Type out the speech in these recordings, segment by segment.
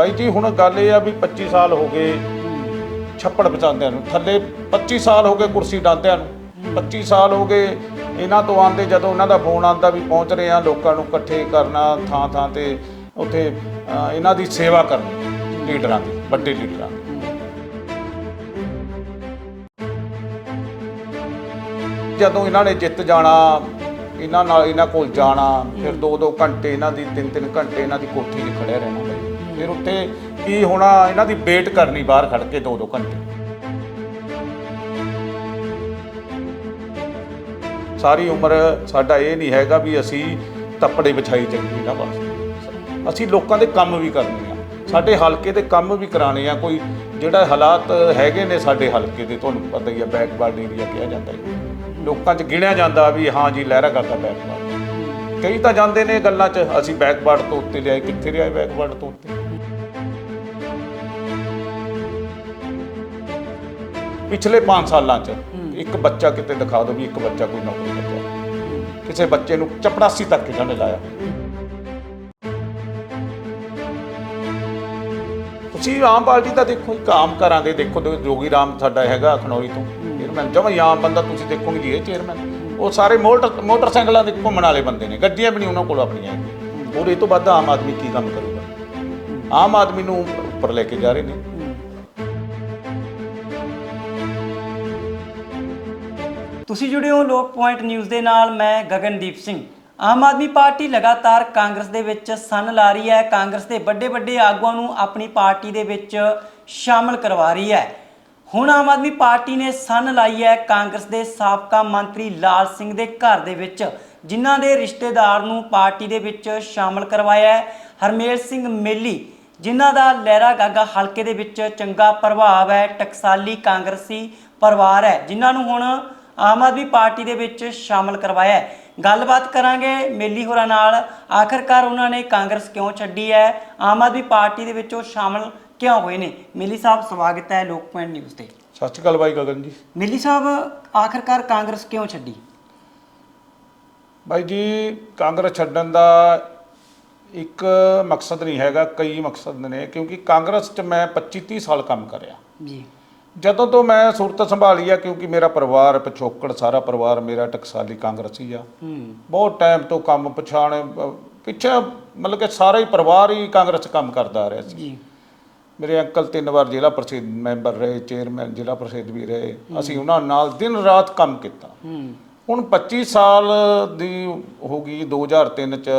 ਬਾਈ ਜੀ, ਹੁਣ ਗੱਲ ਇਹ ਆ ਵੀ 25 ਸਾਲ ਹੋ ਗਏ ਛੱਪੜ ਬਚਾਉਂਦਿਆਂ ਨੂੰ। ਥੱਲੇ 25 ਸਾਲ ਹੋ ਗਏ ਕੁਰਸੀ ਡਾਂਦਿਆਂ ਨੂੰ। 25 ਸਾਲ ਹੋ ਗਏ ਇਹਨਾਂ ਤੋਂ ਆਂਦੇ ਜਦੋਂ ਉਹਨਾਂ ਦਾ ਫੋਨ ਆਂਦਾ ਵੀ ਪਹੁੰਚ ਰਹੇ ਆ, ਲੋਕਾਂ ਨੂੰ ਇਕੱਠੇ ਕਰਨਾ, ਥਾਂ ਥਾਂ ਤੇ ਉੱਥੇ ਇਹਨਾਂ ਦੀ ਸੇਵਾ ਕਰਨੀ, ਲੀਡਰਾਂ ਦੀ, ਵੱਡੇ ਲੀਡਰਾਂ ਦੀ। ਜਦੋਂ ਇਹਨਾਂ ਨੇ ਜਿੱਤ ਜਾਣਾ, ਇਹਨਾਂ ਨਾਲ, ਇਹਨਾਂ ਕੋਲ ਜਾਣਾ, ਫਿਰ 2-2 ਘੰਟੇ ਇਹਨਾਂ ਦੀ 3-3 ਘੰਟੇ ਇਹਨਾਂ ਦੀ ਕੋਠੀ 'ਚ ਖੜਿਆ ਰਹਿਣਾ ਫਿਰ ਉੱਥੇ ਕੀ ਹੋਣਾ, ਇਹਨਾਂ ਦੀ ਵੇਟ ਕਰਨੀ ਬਾਹਰ ਖੜ ਕੇ 2-2 ਘੰਟੇ। ਸਾਰੀ ਉਮਰ ਸਾਡਾ ਇਹ ਨਹੀਂ ਹੈਗਾ ਵੀ ਅਸੀਂ ਤੱਪੜੇ ਵਿਛਾਈ ਚੰਗੀ ਨਾ ਬਸ ਅਸੀਂ ਲੋਕਾਂ ਦੇ ਕੰਮ ਵੀ ਕਰਨੇ ਆ। ਸਾਡੇ ਹਲਕੇ ਦੇ ਕੰਮ ਵੀ ਕਰਾਣੇ ਆ। ਕੋਈ ਜਿਹੜਾ ਹਾਲਾਤ ਹੈਗੇ ਨੇ ਸਾਡੇ ਹਲਕੇ ਦੇ, ਤੁਹਾਨੂੰ ਪਤਾ ਹੀ ਆ ਬੈਕਵਰਡ ਏਰੀਆ ਕਿਹਾ ਜਾਂਦਾ ਹੈ। ਲੋਕਾਂ 'ਚ ਗਿਣਿਆ ਜਾਂਦਾ ਵੀ ਹਾਂ ਜੀ, ਲਹਿਰਾ ਕਰਦਾ ਬੈਕਵਰਡ ਕਈ ਤਾਂ ਜਾਂਦੇ ਨੇ ਗੱਲਾਂ 'ਚ, ਅਸੀਂ ਬੈਕਵਰਡ ਤੋਂ ਉੱਤੇ ਲਿਆਏ, ਕਿੱਥੇ ਲਿਆਏ ਬੈਕਵਰਡ ਤੋਂ ਉੱਤੇ? ਪਿਛਲੇ 5 ਸਾਲਾਂ 'ਚ ਇੱਕ ਬੱਚਾ ਕਿਤੇ ਦਿਖਾ ਦਿਓ ਵੀ ਇੱਕ ਬੱਚਾ ਕੋਈ ਨੌਕਰੀ ਲੱਗਿਆ ਕਿਸੇ ਬੱਚੇ ਨੂੰ ਚਪੜਾਸੀ ਤੱਕ ਇਹਨਾਂ ਨੇ ਲਾਇਆ। ਤੁਸੀਂ ਆਮ ਪਾਰਟੀ ਦਾ ਦੇਖੋ ਇੱਕ ਆਮ ਘਰਾਂ ਦੇ ਦੇਖੋ ਤੇ ਜੋਗੀ ਰਾਮ ਸਾਡਾ ਹੈਗਾ ਖਨੌਰੀ ਤੋਂ। ਚੇਅਰਮੈਨ ਜਮਾ ਹੀ ਆਮ ਬੰਦਾ ਤੁਸੀਂ ਦੇਖੋਗੇ ਜੀ, ਇਹ ਚੇਅਰਮੈਨ ਉਹ ਸਾਰੇ ਮੋਟਰ, ਮੋਟਰਸਾਈਕਲਾਂ ਦੇ ਘੁੰਮਣ ਵਾਲੇ ਬੰਦੇ ਨੇ, ਗੱਡੀਆਂ ਵੀ ਨਹੀਂ ਉਹਨਾਂ ਕੋਲ ਆਪਣੀਆਂ ਹੈਗੀਆਂ। ਹੋਰ ਇਹ ਤੋਂ ਵੱਧ ਆਮ ਆਦਮੀ ਕੀ ਕੰਮ ਕਰੂਗਾ? ਆਮ ਆਦਮੀ ਨੂੰ ਉੱਪਰ ਲੈ ਕੇ ਜਾ ਰਹੇ ਨੇ। ਤੁਸੀਂ ਜੁੜੇ ਹੋ ਲੋਕ ਪੁਆਇੰਟ ਨਿਊਜ਼ ਦੇ ਨਾਲ, ਮੈਂ ਗਗਨਦੀਪ ਸਿੰਘ। ਆਮ ਆਦਮੀ ਪਾਰਟੀ ਲਗਾਤਾਰ ਕਾਂਗਰਸ ਦੇ ਵਿੱਚ ਸੰਨ ਲਾ ਰਹੀ ਹੈ। ਕਾਂਗਰਸ ਦੇ ਵੱਡੇ ਵੱਡੇ ਆਗੂਆਂ ਨੂੰ ਆਪਣੀ ਪਾਰਟੀ ਦੇ ਵਿੱਚ ਸ਼ਾਮਲ ਕਰਵਾ ਰਹੀ ਹੈ। ਹੁਣ ਆਮ ਆਦਮੀ ਪਾਰਟੀ ਨੇ ਸੰਨ ਲਾਈ ਹੈ ਕਾਂਗਰਸ ਦੇ ਸਾਬਕਾ ਮੰਤਰੀ ਲਾਲ ਸਿੰਘ ਦੇ ਘਰ ਦੇ ਵਿੱਚ, ਜਿਨ੍ਹਾਂ ਦੇ ਰਿਸ਼ਤੇਦਾਰ ਨੂੰ ਪਾਰਟੀ ਦੇ ਵਿੱਚ ਸ਼ਾਮਲ ਕਰਵਾਇਆ ਹੈ। ਹਰਮੇਲ ਸਿੰਘ ਮੇਲੀ, ਜਿਨ੍ਹਾਂ ਦਾ ਲਹਿਰਾ ਗਾਗਾ ਹਲਕੇ ਦੇ ਵਿੱਚ ਚੰਗਾ ਪ੍ਰਭਾਵ ਹੈ, ਟਕਸਾਲੀ ਕਾਂਗਰਸੀ ਪਰਿਵਾਰ ਹੈ, ਜਿਨ੍ਹਾਂ ਨੂੰ ਹੁਣ ਆਮ ਆਦਮੀ ਪਾਰਟੀ ਦੇ ਵਿੱਚ ਸ਼ਾਮਲ ਕਰਵਾਇਆ ਹੈ। ਗੱਲਬਾਤ ਕਰਾਂਗੇ ਮੇਲੀ ਹੋਰਾਂ ਨਾਲ। ਆਖਰਕਾਰ ਉਹਨਾਂ ਨੇ ਕਾਂਗਰਸ ਕਿਉਂ ਛੱਡੀ ਹੈ? ਆਮ ਆਦਮੀ ਪਾਰਟੀ ਦੇ ਵਿੱਚ ਉਹ ਸ਼ਾਮਲ ਕਿਉਂ ਹੋਏ ਨੇ? ਮੇਲੀ ਸਾਹਿਬ ਸਵਾਗਤ ਹੈ ਲੋਕ ਪੁਆਇੰਟ ਨਿਊਜ਼ ਤੇ। ਸਤਿ ਸ਼੍ਰੀ ਅਕਾਲ ਬਾਈ ਗਗਨ ਜੀ। ਮੇਲੀ ਸਾਹਿਬ ਆਖਰਕਾਰ ਕਾਂਗਰਸ ਕਿਉਂ ਛੱਡੀ? ਬਾਈ ਜੀ ਕਾਂਗਰਸ ਛੱਡਣ ਦਾ ਇੱਕ ਮਕਸਦ ਨਹੀਂ ਹੈਗਾ ਕਈ ਮਕਸਦ ਨੇ। ਕਿਉਂਕਿ ਕਾਂਗਰਸ 'ਚ ਮੈਂ 25 30 ਸਾਲ ਕੰਮ ਕਰਿਆ। ਜੀ। ਜਦੋਂ ਤੋਂ ਮੈਂ ਸੁਰਤ ਸੰਭਾਲੀ ਆ ਕਿਉਂਕਿ ਮੇਰਾ ਪਰਿਵਾਰ ਪਿਛੋਕੜ ਸਾਰਾ ਪਰਿਵਾਰ ਮੇਰਾ ਟਕਸਾਲੀ ਕਾਂਗਰਸੀ ਆ। ਬਹੁਤ ਟਾਈਮ ਤੋਂ ਕੰਮ ਪਛਾਣ ਪਿੱਛੇ ਮਤਲਬ ਕਿ ਸਾਰਾ ਹੀ ਪਰਿਵਾਰ ਹੀ ਕਾਂਗਰਸ ਕੰਮ ਕਰਦਾ ਆ ਰਿਹਾ ਸੀ। ਜੀ। ਮੇਰੇ ਅੰਕਲ ਤਿੰਨ ਵਾਰ ਜ਼ਿਲ੍ਹਾ ਪ੍ਰਸਿੱਧ ਮੈਂਬਰ ਰਹੇ ਚੇਅਰਮੈਨ ਜ਼ਿਲ੍ਹਾ ਪ੍ਰਸਿੱਧ ਵੀ ਰਹੇ। ਅਸੀਂ ਉਹਨਾਂ ਨਾਲ ਦਿਨ ਰਾਤ ਕੰਮ ਕੀਤਾ। ਹੂੰ। ਹੁਣ 25 ਸਾਲ ਦੀ ਹੋ ਗਈ 2003 ਚ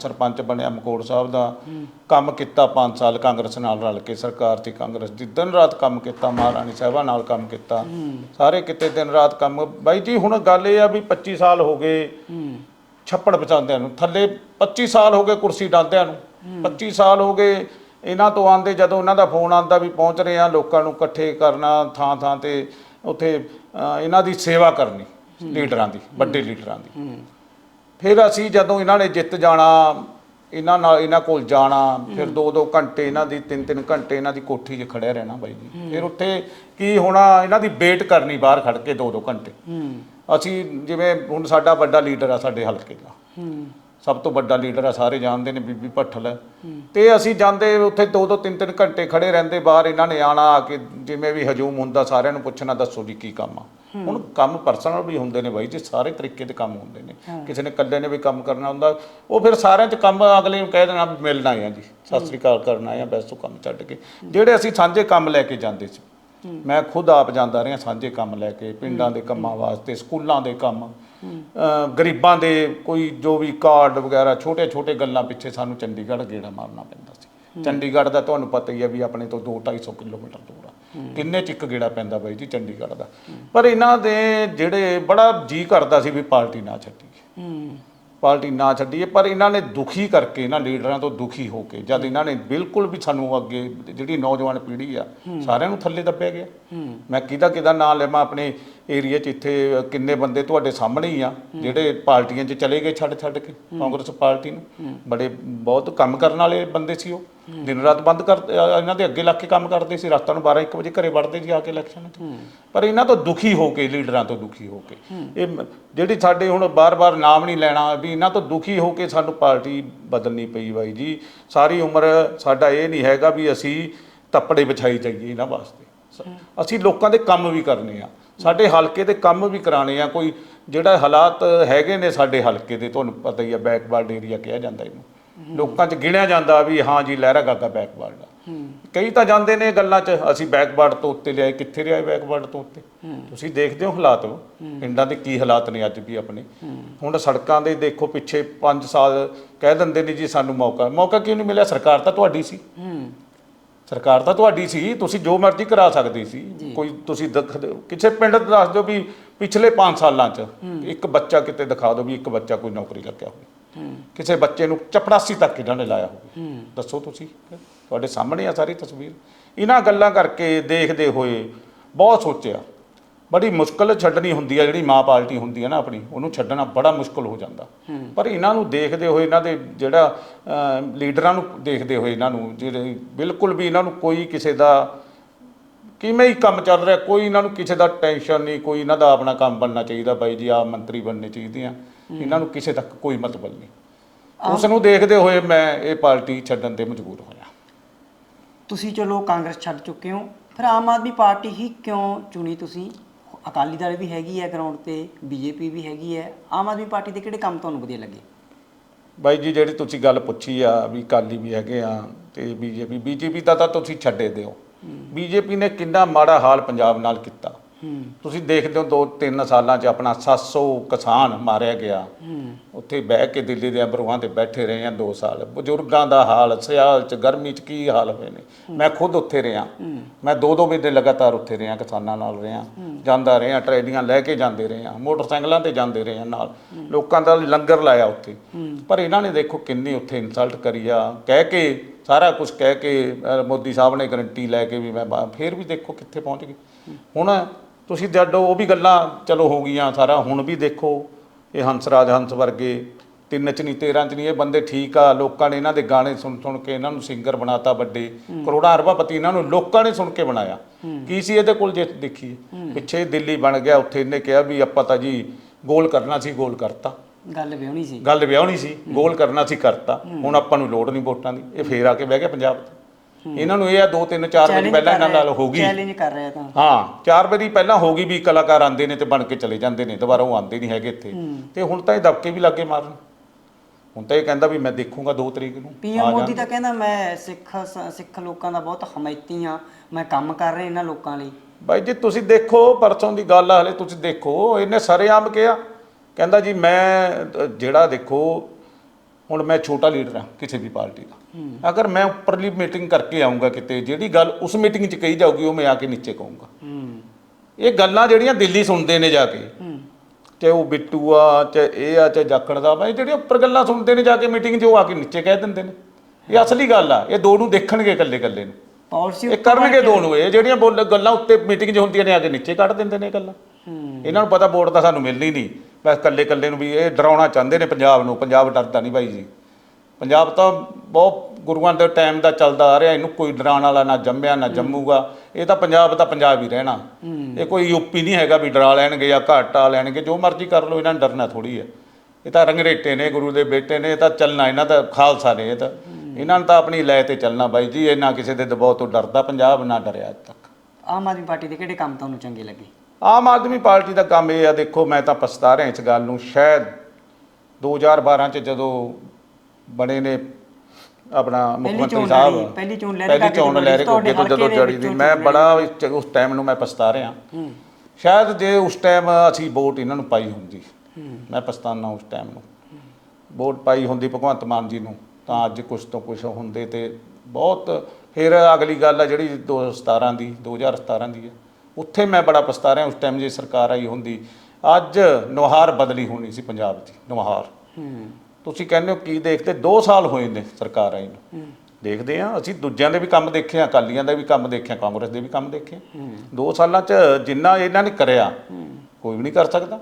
ਸਰਪੰਚ ਬਣਿਆ ਮਕੋੜ ਸਾਹਿਬ ਦਾ। ਕੰਮ ਕੀਤਾ 5 ਸਾਲ, ਕਾਂਗਰਸ ਨਾਲ ਰਲ ਕੇ ਸਰਕਾਰ ਤੇ ਕਾਂਗਰਸ ਦੀ ਦਿਨ ਰਾਤ ਕੰਮ ਕੀਤਾ, ਮਹਾਰਾਣੀ ਸਾਹਿਬਾ ਨਾਲ ਕੰਮ ਕੀਤਾ। ਸਾਰੇ ਕਿਤੇ ਦਿਨ ਰਾਤ ਕੰਮ। ਬਾਈ ਜੀ, ਹੁਣ ਗੱਲ ਇਹ ਆ ਵੀ 25 ਸਾਲ ਹੋ ਗਏ, ਛੱਪੜ ਬਚਾਉਂਦਿਆਂ ਨੂੰ। ਥੱਲੇ 25 ਸਾਲ ਹੋ ਗਏ ਕੁਰਸੀ ਡਾਂਦਿਆਂ ਨੂੰ। 25 ਸਾਲ ਹੋ ਗਏ, ਇਹਨਾਂ ਤੋਂ ਆਂਦੇ ਜਦੋਂ ਉਹਨਾਂ ਦਾ ਫੋਨ ਆਂਦਾ ਵੀ ਪਹੁੰਚ ਰਹੇ ਆ, ਲੋਕਾਂ ਨੂੰ ਇਕੱਠੇ ਕਰਨਾ ਥਾਂ ਥਾਂ ਤੇ ਉੱਥੇ ਇਹਨਾਂ ਦੀ ਸੇਵਾ ਕਰਨੀ। ਲੀਡਰਾਂ ਦੀ ਵੱਡੇ ਲੀਡਰਾਂ ਦੀ। ਫਿਰ ਅਸੀਂ ਜਦੋਂ ਇਹਨਾਂ ਨੇ ਜਿੱਤ ਜਾਣਾ ਇਹਨਾਂ ਨਾਲ ਇਹਨਾਂ ਕੋਲ ਜਾਣਾ ਫਿਰ 2-2 ਘੰਟੇ ਇਹਨਾਂ ਦੀ 3-3 ਘੰਟੇ ਇਹਨਾਂ ਦੀ ਕੋਠੀ 'ਚ ਖੜਿਆ ਰਹਿਣਾ ਬਾਈ ਜੀ। ਫਿਰ ਉੱਥੇ ਕੀ ਹੋਣਾ ਇਹਨਾਂ ਦੀ ਵੇਟ ਕਰਨੀ ਬਾਹਰ ਖੜ ਕੇ 2-2 ਘੰਟੇ। ਅਸੀਂ ਜਿਵੇਂ ਹੁਣ ਸਾਡਾ ਵੱਡਾ ਲੀਡਰ ਆ ਸਾਡੇ ਹਲਕੇ ਦਾ। ਸਭ ਤੋਂ ਵੱਡਾ ਲੀਡਰ ਆ ਸਾਰੇ ਜਾਣਦੇ ਨੇ ਬੀਬੀ ਭੱਠਲ। ਤੇ ਅਸੀਂ ਜਾਂਦੇ ਉੱਥੇ ਦੋ ਦੋ ਤਿੰਨ ਤਿੰਨ ਘੰਟੇ ਖੜੇ ਰਹਿੰਦੇ ਬਾਹਰ ਇਹਨਾਂ ਨੇ ਆਣਾ ਆ ਕੇ ਜਿਵੇਂ ਵੀ ਹਜੂਮ ਹੁੰਦਾ ਸਾਰਿਆਂ ਨੂੰ ਪੁੱਛਣਾ ਦੱਸੋ ਜੀ ਕੀ ਕੰਮ ਆ। ਹੁਣ ਕੰਮ ਪਰਸਨਲ ਵੀ ਹੁੰਦੇ ਨੇ ਬਾਈ ਜੀ ਸਾਰੇ ਤਰੀਕੇ ਦੇ ਕੰਮ ਹੁੰਦੇ ਨੇ। ਕਿਸੇ ਨੇ ਇਕੱਲੇ ਨੇ ਵੀ ਕੰਮ ਕਰਨਾ ਹੁੰਦਾ ਉਹ ਫਿਰ ਸਾਰਿਆਂ 'ਚ ਕੰਮ ਅਗਲੇ ਨੂੰ ਕਹਿ ਦੇਣਾ ਮਿਲਣਾ ਆ ਜੀ। ਸਤਿ ਸ੍ਰੀ ਅਕਾਲ ਕਰਨਾ ਆ ਬਸ ਉਹ ਕੰਮ ਛੱਡ ਕੇ। ਜਿਹੜੇ ਅਸੀਂ ਸਾਂਝੇ ਕੰਮ ਲੈ ਕੇ ਜਾਂਦੇ ਸੀ ਮੈਂ ਖੁਦ ਆਪ ਜਾਂਦਾ ਰਿਹਾ ਸਾਂਝੇ ਕੰਮ ਲੈ ਕੇ ਪਿੰਡਾਂ ਦੇ ਕੰਮਾਂ ਵਾਸਤੇ ਸਕੂਲਾਂ ਦੇ ਕੰਮ। ਗਰੀਬਾਂ ਦੇ ਕੋਈ ਜੋ ਵੀ ਕਾਰਡ ਵਗੈਰਾ ਛੋਟੇ ਛੋਟੇ ਗੱਲਾਂ ਪਿੱਛੇ ਸਾਨੂੰ ਚੰਡੀਗੜ੍ਹ ਗੇੜਾ ਮਾਰਨਾ ਪੈਂਦਾ। ਚੰਡੀਗੜ੍ਹ ਦਾ ਤੁਹਾਨੂੰ ਪਤਾ ਹੀ ਹੈ ਵੀ ਆਪਣੇ ਤੋਂ 2-250 ਕਿਲੋਮੀਟਰ ਦੂਰ ਆ। ਕਿੰਨੇ ਚ ਇੱਕ ਗੇੜਾ ਪੈਂਦਾ ਬਾਈ ਜੀ ਚੰਡੀਗੜ੍ਹ ਦਾ? ਪਰ ਇਹਨਾਂ ਦੇ ਜਿਹੜੇ ਬੜਾ ਜੀ ਕਰਦਾ ਸੀ ਵੀ ਪਾਰਟੀ ਨਾ ਛੱਡੀ ਹੂੰ। ਪਾਰਟੀ ਨਾ ਛੱਡੀਏ ਪਰ ਇਹਨਾਂ ਨੇ ਦੁਖੀ ਕਰਕੇ ਇਹਨਾਂ ਲੀਡਰਾਂ ਤੋਂ ਦੁਖੀ ਹੋ ਕੇ ਜਦ ਇਹਨਾਂ ਨੇ ਬਿਲਕੁਲ ਵੀ ਸਾਨੂੰ ਅੱਗੇ ਜਿਹੜੀ ਨੌਜਵਾਨ ਪੀੜ੍ਹੀ ਆ ਸਾਰਿਆਂ ਨੂੰ ਥੱਲੇ ਦੱਬਿਆ ਗਿਆ। ਮੈਂ ਕਿਹਦਾ ਕਿਹਦਾ ਨਾਂ ਲੈਵਾਂ ਆਪਣੇ ਏਰੀਆ 'ਚ ਇੱਥੇ ਕਿੰਨੇ ਬੰਦੇ ਤੁਹਾਡੇ ਸਾਹਮਣੇ ਹੀ ਆ ਜਿਹੜੇ ਪਾਰਟੀਆਂ 'ਚ ਚਲੇ ਗਏ ਛੱਡ ਛੱਡ ਕੇ ਕਾਂਗਰਸ ਪਾਰਟੀ ਨੂੰ। ਬੜੇ ਬਹੁਤ ਕੰਮ ਕਰਨ ਵਾਲੇ ਬੰਦੇ ਸੀ ਉਹ। ਦਿਨ ਰਾਤ ਬੰਦ ਕਰ ਇਹਨਾਂ ਦੇ ਅੱਗੇ ਲੱਗ ਕੇ ਕੰਮ ਕਰਦੇ ਸੀ ਰਾਤਾਂ ਨੂੰ 12 1 ਵਜੇ ਘਰੇ ਵੜਦੇ ਸੀ ਆ ਕੇ ਇਲੈਕਸ਼ਨ 'ਚ। ਪਰ ਇਹਨਾਂ ਤੋਂ ਦੁਖੀ ਹੋ ਕੇ ਲੀਡਰਾਂ ਤੋਂ ਦੁਖੀ ਹੋ ਕੇ। ਇਹ ਜਿਹੜੀ ਸਾਡੇ ਹੁਣ ਬਾਰ-ਬਾਰ ਨਾਮ ਨਹੀਂ ਲੈਣਾ ਵੀ ਇਹਨਾਂ ਤੋਂ ਦੁਖੀ ਹੋ ਕੇ ਸਾਨੂੰ ਪਾਰਟੀ ਬਦਲਣੀ ਪਈ ਬਾਈ ਜੀ। ਸਾਰੀ ਉਮਰ ਸਾਡਾ ਇਹ ਨਹੀਂ ਹੈਗਾ ਵੀ ਅਸੀਂ ਤੱਪੜੇ ਵਿਛਾਈ ਜਾਈਏ ਇਹਨਾਂ ਵਾਸਤੇ। ਅਸੀਂ ਲੋਕਾਂ ਦੇ ਕੰਮ ਵੀ ਕਰਨੇ ਆ। ਸਾਡੇ ਹਲਕੇ ਦੇ ਕੰਮ ਵੀ ਕਰਾਣੇ ਆ ਕੋਈ ਜਿਹੜਾ ਹਾਲਾਤ ਹੈਗੇ ਨੇ ਸਾਡੇ ਹਲਕੇ ਦੇ ਤੁਹਾਨੂੰ ਪਤਾ ਹੀ ਆ ਬੈਕਵਰਡ ਏਰੀਆ ਕਿਹਾ ਜਾਂਦਾ ਇਹਨੂੰ। ਲੋਕਾਂ 'ਚ ਗਿਣਿਆ ਜਾਂਦਾ ਵੀ ਹਾਂ ਜੀ ਲਹਿਰਾ ਗਾਗਾ ਬੈਕਵਰਡ ਆ। ਕਈ ਤਾਂ ਜਾਂਦੇ ਨੇ ਗੱਲਾਂ 'ਚ ਅਸੀਂ ਬੈਕਵਰਡ ਤੋਂ ਉੱਤੇ ਲਿਆਏ ਕਿੱਥੇ ਲਿਆਏ ਬੈਕਵਰਡ ਤੋਂ ਉੱਤੇ? ਤੁਸੀਂ ਦੇਖਦੇ ਹੋ ਹਾਲਾਤ ਪਿੰਡਾਂ ਦੇ ਕੀ ਹਾਲਾਤ ਨੇ ਅੱਜ ਵੀ ਆਪਣੇ। ਹੁਣ ਸੜਕਾਂ ਦੇ ਦੇਖੋ ਪਿੱਛੇ 5 ਸਾਲ ਕਹਿ ਦਿੰਦੇ ਨੇ ਜੀ ਸਾਨੂੰ ਮੌਕਾ। ਮੌਕਾ ਕਿਉਂ ਨਹੀਂ ਮਿਲਿਆ? ਸਰਕਾਰ ਤਾਂ ਤੁਹਾਡੀ ਸੀ। ਸਰਕਾਰ ਤਾਂ ਤੁਹਾਡੀ ਸੀ ਤੁਸੀਂ ਜੋ ਮਰਜ਼ੀ ਕਰਾ ਸਕਦੇ ਸੀ। ਕੋਈ ਤੁਸੀਂ ਦਿਖ। ਕਿਸੇ ਪਿੰਡ ਦਾ ਦੱਸ ਦਿਓ ਵੀ ਪਿਛਲੇ 5 ਸਾਲਾਂ 'ਚ ਇੱਕ ਬੱਚਾ ਕਿਤੇ ਦਿਖਾ ਦਿਓ ਵੀ ਇੱਕ ਬੱਚਾ ਕੋਈ ਨੌਕਰੀ ਲੱਗਿਆ ਹੋਵੇ। ਕਿਸੇ ਬੱਚੇ ਨੂੰ ਚਪੜਾਸੀ ਤੱਕ ਇਹਨਾਂ ਨੇ ਲਾਇਆ ਹੋਵੇ। ਦੱਸੋ ਤੁਸੀਂ। ਤੁਹਾਡੇ ਸਾਹਮਣੇ ਆ ਸਾਰੀ ਤਸਵੀਰ। ਇਹਨਾਂ ਗੱਲਾਂ ਕਰਕੇ ਦੇਖਦੇ ਹੋਏ ਬਹੁਤ ਸੋਚਿਆ। ਬੜੀ ਮੁਸ਼ਕਲ ਛੱਡਣੀ ਹੁੰਦੀ ਆ ਜਿਹੜੀ ਮਾਂ ਪਾਰਟੀ ਹੁੰਦੀ ਆ ਨਾ ਆਪਣੀ ਉਹਨੂੰ ਛੱਡਣਾ ਬੜਾ ਮੁਸ਼ਕਲ ਹੋ ਜਾਂਦਾ। ਪਰ ਇਹਨਾਂ ਨੂੰ ਦੇਖਦੇ ਹੋਏ ਇਹਨਾਂ ਦੇ ਜਿਹੜਾ ਲੀਡਰਾਂ ਨੂੰ ਦੇਖਦੇ ਹੋਏ ਇਹਨਾਂ ਨੂੰ ਜਿਹੜੇ ਬਿਲਕੁਲ ਵੀ ਇਹਨਾਂ ਨੂੰ ਕੋਈ ਕਿਸੇ ਦਾ ਕਿਵੇਂ ਹੀ ਕੰਮ ਚੱਲ ਰਿਹਾ ਕੋਈ ਇਹਨਾਂ ਨੂੰ ਕਿਸੇ ਦਾ ਟੈਨਸ਼ਨ ਨਹੀਂ ਕੋਈ ਇਹਨਾਂ ਦਾ ਆਪਣਾ ਕੰਮ ਬਣਨਾ ਚਾਹੀਦਾ ਬਾਈ ਜੀ ਆ ਮੰਤਰੀ ਬਣਨੇ ਚਾਹੀਦੇ ਆ। ਇਹਨਾਂ ਨੂੰ ਕਿਸੇ ਤੱਕ ਕੋਈ ਮਤਲਬ ਨਹੀਂ। ਉਸ ਨੂੰ ਦੇਖਦੇ ਹੋਏ ਮੈਂ ਇਹ ਪਾਰਟੀ ਛੱਡਣ ਤੇ ਮਜਬੂਰ ਹੋਇਆ। ਤੁਸੀਂ ਚਲੋ ਕਾਂਗਰਸ ਛੱਡ ਚੁੱਕੇ ਹੋ ਫਿਰ ਆਮ ਆਦਮੀ ਪਾਰਟੀ ਹੀ ਕਿਉਂ ਚੁਣੀ ਤੁਸੀਂ? ਅਕਾਲੀ ਦਲ ਵੀ ਹੈਗੀ ਹੈ ਗਰਾਊਂਡ ਤੇ ਬੀਜੇਪੀ ਵੀ ਹੈਗੀ ਹੈ। ਆਮ ਆਦਮੀ ਪਾਰਟੀ ਦੇ ਕਿਹੜੇ ਕੰਮ ਤੁਹਾਨੂੰ ਵਧੀਆ ਲੱਗੇ? ਬਾਈ ਜੀ ਜਿਹੜੀ ਤੁਸੀਂ ਗੱਲ ਪੁੱਛੀ ਆ ਵੀ ਕਾਲੀ ਵੀ ਹੈਗੇ ਆ ਤੇ ਬੀਜੇਪੀ ਬੀਜੇਪੀ ਦਾ ਤਾਂ ਤੁਸੀਂ ਛੱਡੇ ਦਿਓ। ਬੀਜੇਪੀ ਨੇ ਕਿੰਨਾ ਮਾੜਾ ਹਾਲ ਪੰਜਾਬ ਨਾਲ ਕੀਤਾ। ਤੁਸੀਂ ਦੇਖਦੇ ਹੋ ਦੋ ਤਿੰਨ ਸਾਲਾਂ 'ਚ ਆਪਣਾ 700 ਕਿਸਾਨ ਮਾਰਿਆ ਗਿਆ। ਉੱਥੇ ਬਹਿ ਕੇ ਦਿੱਲੀ ਦੇ ਅੰਬਰੂਹਾਂ ਤੇ ਬੈਠੇ ਰਹੇ ਆ 2 ਸਾਲ। ਬਜ਼ੁਰਗਾਂ ਦਾ ਹਾਲ, ਸਿਆਲ 'ਚ, ਗਰਮੀ 'ਚ ਕੀ ਹਾਲ ਹੋਏ ਨੇ? ਮੈਂ ਖੁਦ ਉੱਥੇ ਰਿਹਾ। ਮੈਂ ਦੋ ਦੋ ਮਹੀਨੇ ਲਗਾਤਾਰ ਉੱਥੇ ਰਿਹਾ, ਕਿਸਾਨਾਂ ਨਾਲ ਰਿਹਾ। ਜਾਂਦਾ ਰਿਹਾ ਟਰੈਲੀਆਂ ਲੈ ਕੇ ਜਾਂਦੇ ਰਹੇ ਆ, ਮੋਟਰਸਾਈਕਲਾਂ ਤੇ ਜਾਂਦੇ ਰਹੇ ਆ ਨਾਲ। ਲੋਕਾਂ ਦਾ ਲੰਗਰ ਲਾਇਆ ਉੱਥੇ। ਪਰ ਇਹਨਾਂ ਨੇ ਦੇਖੋ ਕਿੰਨੀ ਉੱਥੇ ਇਨਸਲਟ ਕਰੀ ਆ। ਕਹਿ ਕੇ, ਸਾਰਾ ਕੁਝ ਕਹਿ ਕੇ ਮੋਦੀ ਸਾਹਿਬ ਨੇ ਗਰੰਟੀ ਲੈ ਕੇ ਵੀ ਮੈਂ ਬਾ- ਫੇਰ ਵੀ ਦੇਖੋ ਕਿੱਥੇ ਪਹੁੰਚ ਗਏ। ਹੁਣ ਤੁਸੀਂ ਜਦ ਉਹ ਵੀ ਗੱਲਾਂ ਚਲੋ ਹੋ ਗਈਆਂ ਸਾਰਾ ਹੁਣ ਵੀ ਦੇਖੋ ਇਹ ਹੰਸਰਾਜ ਹੰਸ ਵਰਗੇ ਤਿੰਨ ਚ ਨਹੀਂ 13 ਚ ਨਹੀਂ ਇਹ ਬੰਦੇ ਠੀਕ ਆ ਲੋਕਾਂ ਨੇ ਇਹਨਾਂ ਦੇ ਗਾਣੇ ਸੁਣ ਸੁਣ ਕੇ ਇਹਨਾਂ ਨੂੰ ਸਿੰਗਰ ਬਣਾਤਾ ਵੱਡੇ ਕਰੋੜਾਂ ਅਰਬਾਪਤੀ ਇਹਨਾਂ ਨੂੰ ਲੋਕਾਂ ਨੇ ਸੁਣ ਕੇ ਬਣਾਇਆ। ਕੀ ਸੀ ਇਹਦੇ ਕੋਲ ਜੇ ਦੇਖੀਏ ਪਿੱਛੇ ਦਿੱਲੀ ਬਣ ਗਿਆ ਉੱਥੇ ਇਹਨੇ ਕਿਹਾ ਵੀ ਆਪਾਂ ਤਾਂ ਜੀ ਗੋਲ ਕਰਨਾ ਸੀ ਗੋਲ ਕਰਤਾ। ਗੱਲ ਵਿਆਹਣੀ ਸੀ। ਗੱਲ ਵਿਆਹਣੀ ਸੀ ਗੋਲ ਕਰਨਾ ਸੀ ਕਰਤਾ। ਹੁਣ ਆਪਾਂ ਨੂੰ ਲੋੜ ਨਹੀਂ ਵੋਟਾਂ ਦੀ। ਇਹ ਫੇਰ ਆ ਕੇ ਬਹਿ ਗਿਆ ਪੰਜਾਬ 'ਚ। ਇਹਨਾਂ ਨੂੰ ਇਹ ਆ ਦੋ ਤਿੰਨ ਚਾਰ ਵਾਰੀ ਪਹਿਲਾਂ ਇਹਨਾਂ ਨਾਲ ਹੋ ਗਈ ਚੈਲੰਜ ਕਰ ਰਿਹਾ ਤਾਂ। ਹਾਂ ਚਾਰ ਵਾਰੀ ਪਹਿਲਾਂ ਹੋ ਗਈ ਵੀ ਕਲਾਕਾਰ ਆਂਦੇ ਨੇ ਤੇ ਬਣ ਕੇ ਚਲੇ ਜਾਂਦੇ ਨੇ ਦੁਬਾਰਾ ਉਹ ਆਂਦੇ ਨਹੀਂ ਹੈਗੇ ਇੱਥੇ। ਤੇ ਹੁਣ ਤਾਂ ਇਹ ਦਬਕੇ ਵੀ ਲੱਗੇ ਮਾਰਨ। ਹੁਣ ਤਾਂ ਇਹ ਕਹਿੰਦਾ ਵੀ ਮੈਂ ਦੇਖੂੰਗਾ 2 ਤਰੀਕ ਨੂੰ ਪੀਐਮ ਮੋਦੀ ਤਾਂ ਕਹਿੰਦਾ ਮੈਂ ਸਿੱਖ ਸਿੱਖ ਲੋਕਾਂ ਦਾ ਬਹੁਤ ਹਮਾਇਤੀ ਆ ਮੈਂ ਕੰਮ ਕਰ ਰਿਹਾ ਇਹਨਾਂ ਲੋਕਾਂ ਲਈ। ਬਾਈ ਜੀ ਤੁਸੀਂ ਦੇਖੋ ਪਰਸੋਂ ਦੀ ਗੱਲ ਆ ਹਲੇ ਤੁਸੀਂ ਦੇਖੋ ਇਹਨੇ ਸਰੇਆਮ ਕਿਹਾ। ਕਹਿੰਦਾ ਜੀ ਮੈਂ ਜਿਹੜਾ ਦੇਖੋ ਹੁਣ ਮੈਂ ਛੋਟਾ ਲੀਡਰ ਹਾਂ ਕਿਸੇ ਵੀ ਪਾਰਟੀ ਦਾ। ਅਗਰ ਮੈਂ ਉੱਪਰਲੀ ਮੀਟਿੰਗ ਕਰਕੇ ਆਉਂਗਾ ਕਿਤੇ ਜਿਹੜੀ ਗੱਲ ਉਸ ਮੀਟਿੰਗ 'ਚ ਕਹੀ ਜਾਊਗੀ ਉਹ ਮੈਂ ਆ ਕੇ ਨੀਚੇ ਕਹੂੰਗਾ। ਇਹ ਗੱਲਾਂ ਜਿਹੜੀਆਂ ਦਿੱਲੀ ਸੁਣਦੇ ਨੇ ਜਾ ਕੇ ਚਾਹੇ ਉਹ ਬਿੱਟੂ ਆ ਚਾਹੇ ਇਹ ਆ ਚਾਹੇ ਜਾਖੜ ਦਾ ਬਾਈ ਜਿਹੜੀਆਂ ਉੱਪਰ ਗੱਲਾਂ ਸੁਣਦੇ ਨੇ ਜਾ ਕੇ ਮੀਟਿੰਗ 'ਚ ਉਹ ਆ ਕੇ ਨੀਚੇ ਕਹਿ ਦਿੰਦੇ ਨੇ। ਇਹ ਅਸਲੀ ਗੱਲ ਆ ਇਹ ਦੋ ਨੂੰ ਦੇਖਣਗੇ ਇਕੱਲੇ ਇਕੱਲੇ ਨੂੰ ਪਾਲਿਸੀ ਇਹ ਕਰਨਗੇ ਦੋ ਨੂੰ ਇਹ ਜਿਹੜੀਆਂ ਬੋਲ ਗੱਲਾਂ ਉੱਤੇ ਮੀਟਿੰਗ 'ਚ ਹੁੰਦੀਆਂ ਨੇ ਆ ਕੇ ਨੀਚੇ ਕੱਢ ਦਿੰਦੇ ਨੇ ਇਹ ਗੱਲਾਂ। ਇਹਨਾਂ ਨੂੰ ਪਤਾ ਵੋਟ ਤਾਂ ਸਾਨੂੰ ਮਿਲਣੀ ਨਹੀਂ। ਬਸ ਇਕੱਲੇ ਇਕੱਲੇ ਨੂੰ ਵੀ ਇਹ ਡਰਾਉਣਾ ਚਾਹੁੰਦੇ ਨੇ ਪੰਜਾਬ ਨੂੰ ਪੰਜਾਬ ਡਰਦਾ ਨਹੀਂ ਭਾਈ ਜੀ। ਪੰਜਾਬ ਤਾਂ ਬਹੁਤ ਗੁਰੂਆਂ ਦੇ ਟਾਈਮ ਦਾ ਚੱਲਦਾ ਆ ਰਿਹਾ ਇਹਨੂੰ ਕੋਈ ਡਰਾਉਣ ਵਾਲਾ ਨਾ ਜੰਮਿਆ ਨਾ ਜੰਮੂਗਾ। ਇਹ ਤਾਂ ਪੰਜਾਬ ਤਾਂ ਪੰਜਾਬ ਹੀ ਰਹਿਣਾ। ਇਹ ਕੋਈ ਯੂਪੀ ਨਹੀਂ ਹੈਗਾ ਵੀ ਡਰਾ ਲੈਣਗੇ ਜਾਂ ਘਾਟਾ ਲੈਣਗੇ ਜੋ ਮਰਜ਼ੀ ਕਰ ਲਓ ਇਹਨਾਂ ਨੂੰ ਡਰਨਾ ਥੋੜੀ ਹੈ ਇਹ ਤਾਂ ਰੰਗਰੇਟੇ ਨੇ ਗੁਰੂ ਦੇ ਬੇਟੇ ਨੇ ਇਹ ਤਾਂ ਚੱਲਣਾ ਇਹਨਾਂ ਦਾ ਖਾਲਸਾ ਨੇ ਇਹ ਤਾਂ। ਇਹਨਾਂ ਨੂੰ ਤਾਂ ਆਪਣੀ ਲੈ ਤੇ ਚੱਲਣਾ ਬਾਈ ਜੀ ਇਹ ਨਾ ਕਿਸੇ ਦੇ ਦਬਾਅ ਤੋਂ ਡਰਦਾ ਪੰਜਾਬ ਨਾ ਡਰਿਆ ਅੱਜ ਤੱਕ। ਆਮ ਆਦਮੀ ਪਾਰਟੀ ਦੇ ਕਿਹੜੇ ਕੰਮ ਤੁਹਾਨੂੰ ਚੰਗੇ ਲੱਗੇ? ਆਮ ਆਦਮੀ ਪਾਰਟੀ ਦਾ ਕੰਮ ਇਹ ਆ ਦੇਖੋ ਮੈਂ ਤਾਂ ਪਛਤਾ ਰਿਹਾ ਇਸ ਗੱਲ ਨੂੰ। ਸ਼ਾਇਦ 2012 ਚ ਜਦੋਂ ਬਣੇ ਨੇ ਆਪਣਾ ਮੁੱਖ ਮੰਤਰੀ ਸਾਹਿਬ ਪਹਿਲੀ ਚੋਣ ਪਹਿਲੀ ਕਾਕੇ ਚੋਣ ਤੋਂ ਜਦੋਂ ਜੜੀ ਦੀ ਮੈਂ ਬੜਾ ਉਸ ਟਾਈਮ ਨੂੰ ਮੈਂ ਪਛਤਾ ਰਿਹਾ ਸ਼ਾਇਦ ਜੇ ਉਸ ਟਾਈਮ ਅਸੀਂ ਵੋਟ ਇਹਨਾਂ ਨੂੰ ਪਾਈ ਹੁੰਦੀ ਮੈਂ ਪਛਤਾਨਾ ਉਸ ਟਾਈਮ ਨੂੰ। ਵੋਟ ਪਾਈ ਹੁੰਦੀ ਭਗਵੰਤ ਮਾਨ ਜੀ ਨੂੰ ਤਾਂ ਅੱਜ ਕੁਝ ਤੋਂ ਕੁਝ ਹੁੰਦੇ ਤੇ ਬਹੁਤ ਫਿਰ ਅਗਲੀ ਗੱਲ ਆ ਜਿਹੜੀ 2017 ਦੀ 2017 ਦੀ ਹੈ ਉੱਥੇ ਮੈਂ ਬੜਾ ਪਛਤਾ ਰਿਹਾ ਉਸ ਟਾਈਮ ਜੇ ਸਰਕਾਰ ਆਈ ਹੁੰਦੀ ਅੱਜ ਨੁਹਾਰ ਬਦਲੀ ਹੋਣੀ ਸੀ ਪੰਜਾਬ ਦੀ ਨੁਹਾਰ। ਤੁਸੀਂ ਕਹਿੰਦੇ ਹੋ ਕੀ ਦੇਖਦੇ 2 ਸਾਲ ਹੋਏ ਨੇ ਸਰਕਾਰ ਆਈ ਨੂੰ। ਦੇਖਦੇ ਆ ਅਸੀਂ ਦੂਜਿਆਂ ਦੇ ਵੀ ਕੰਮ ਦੇਖੇ ਆ ਅਕਾਲੀਆਂ ਦਾ ਵੀ ਕੰਮ ਦੇਖਿਆ ਕਾਂਗਰਸ ਦੇ ਵੀ ਕੰਮ ਦੇਖੇ 2 ਸਾਲਾਂ ਚ ਜਿੰਨਾ ਇਹਨਾਂ ਨੇ ਕਰਿਆ ਕੋਈ ਵੀ ਨਹੀਂ ਕਰ ਸਕਦਾ।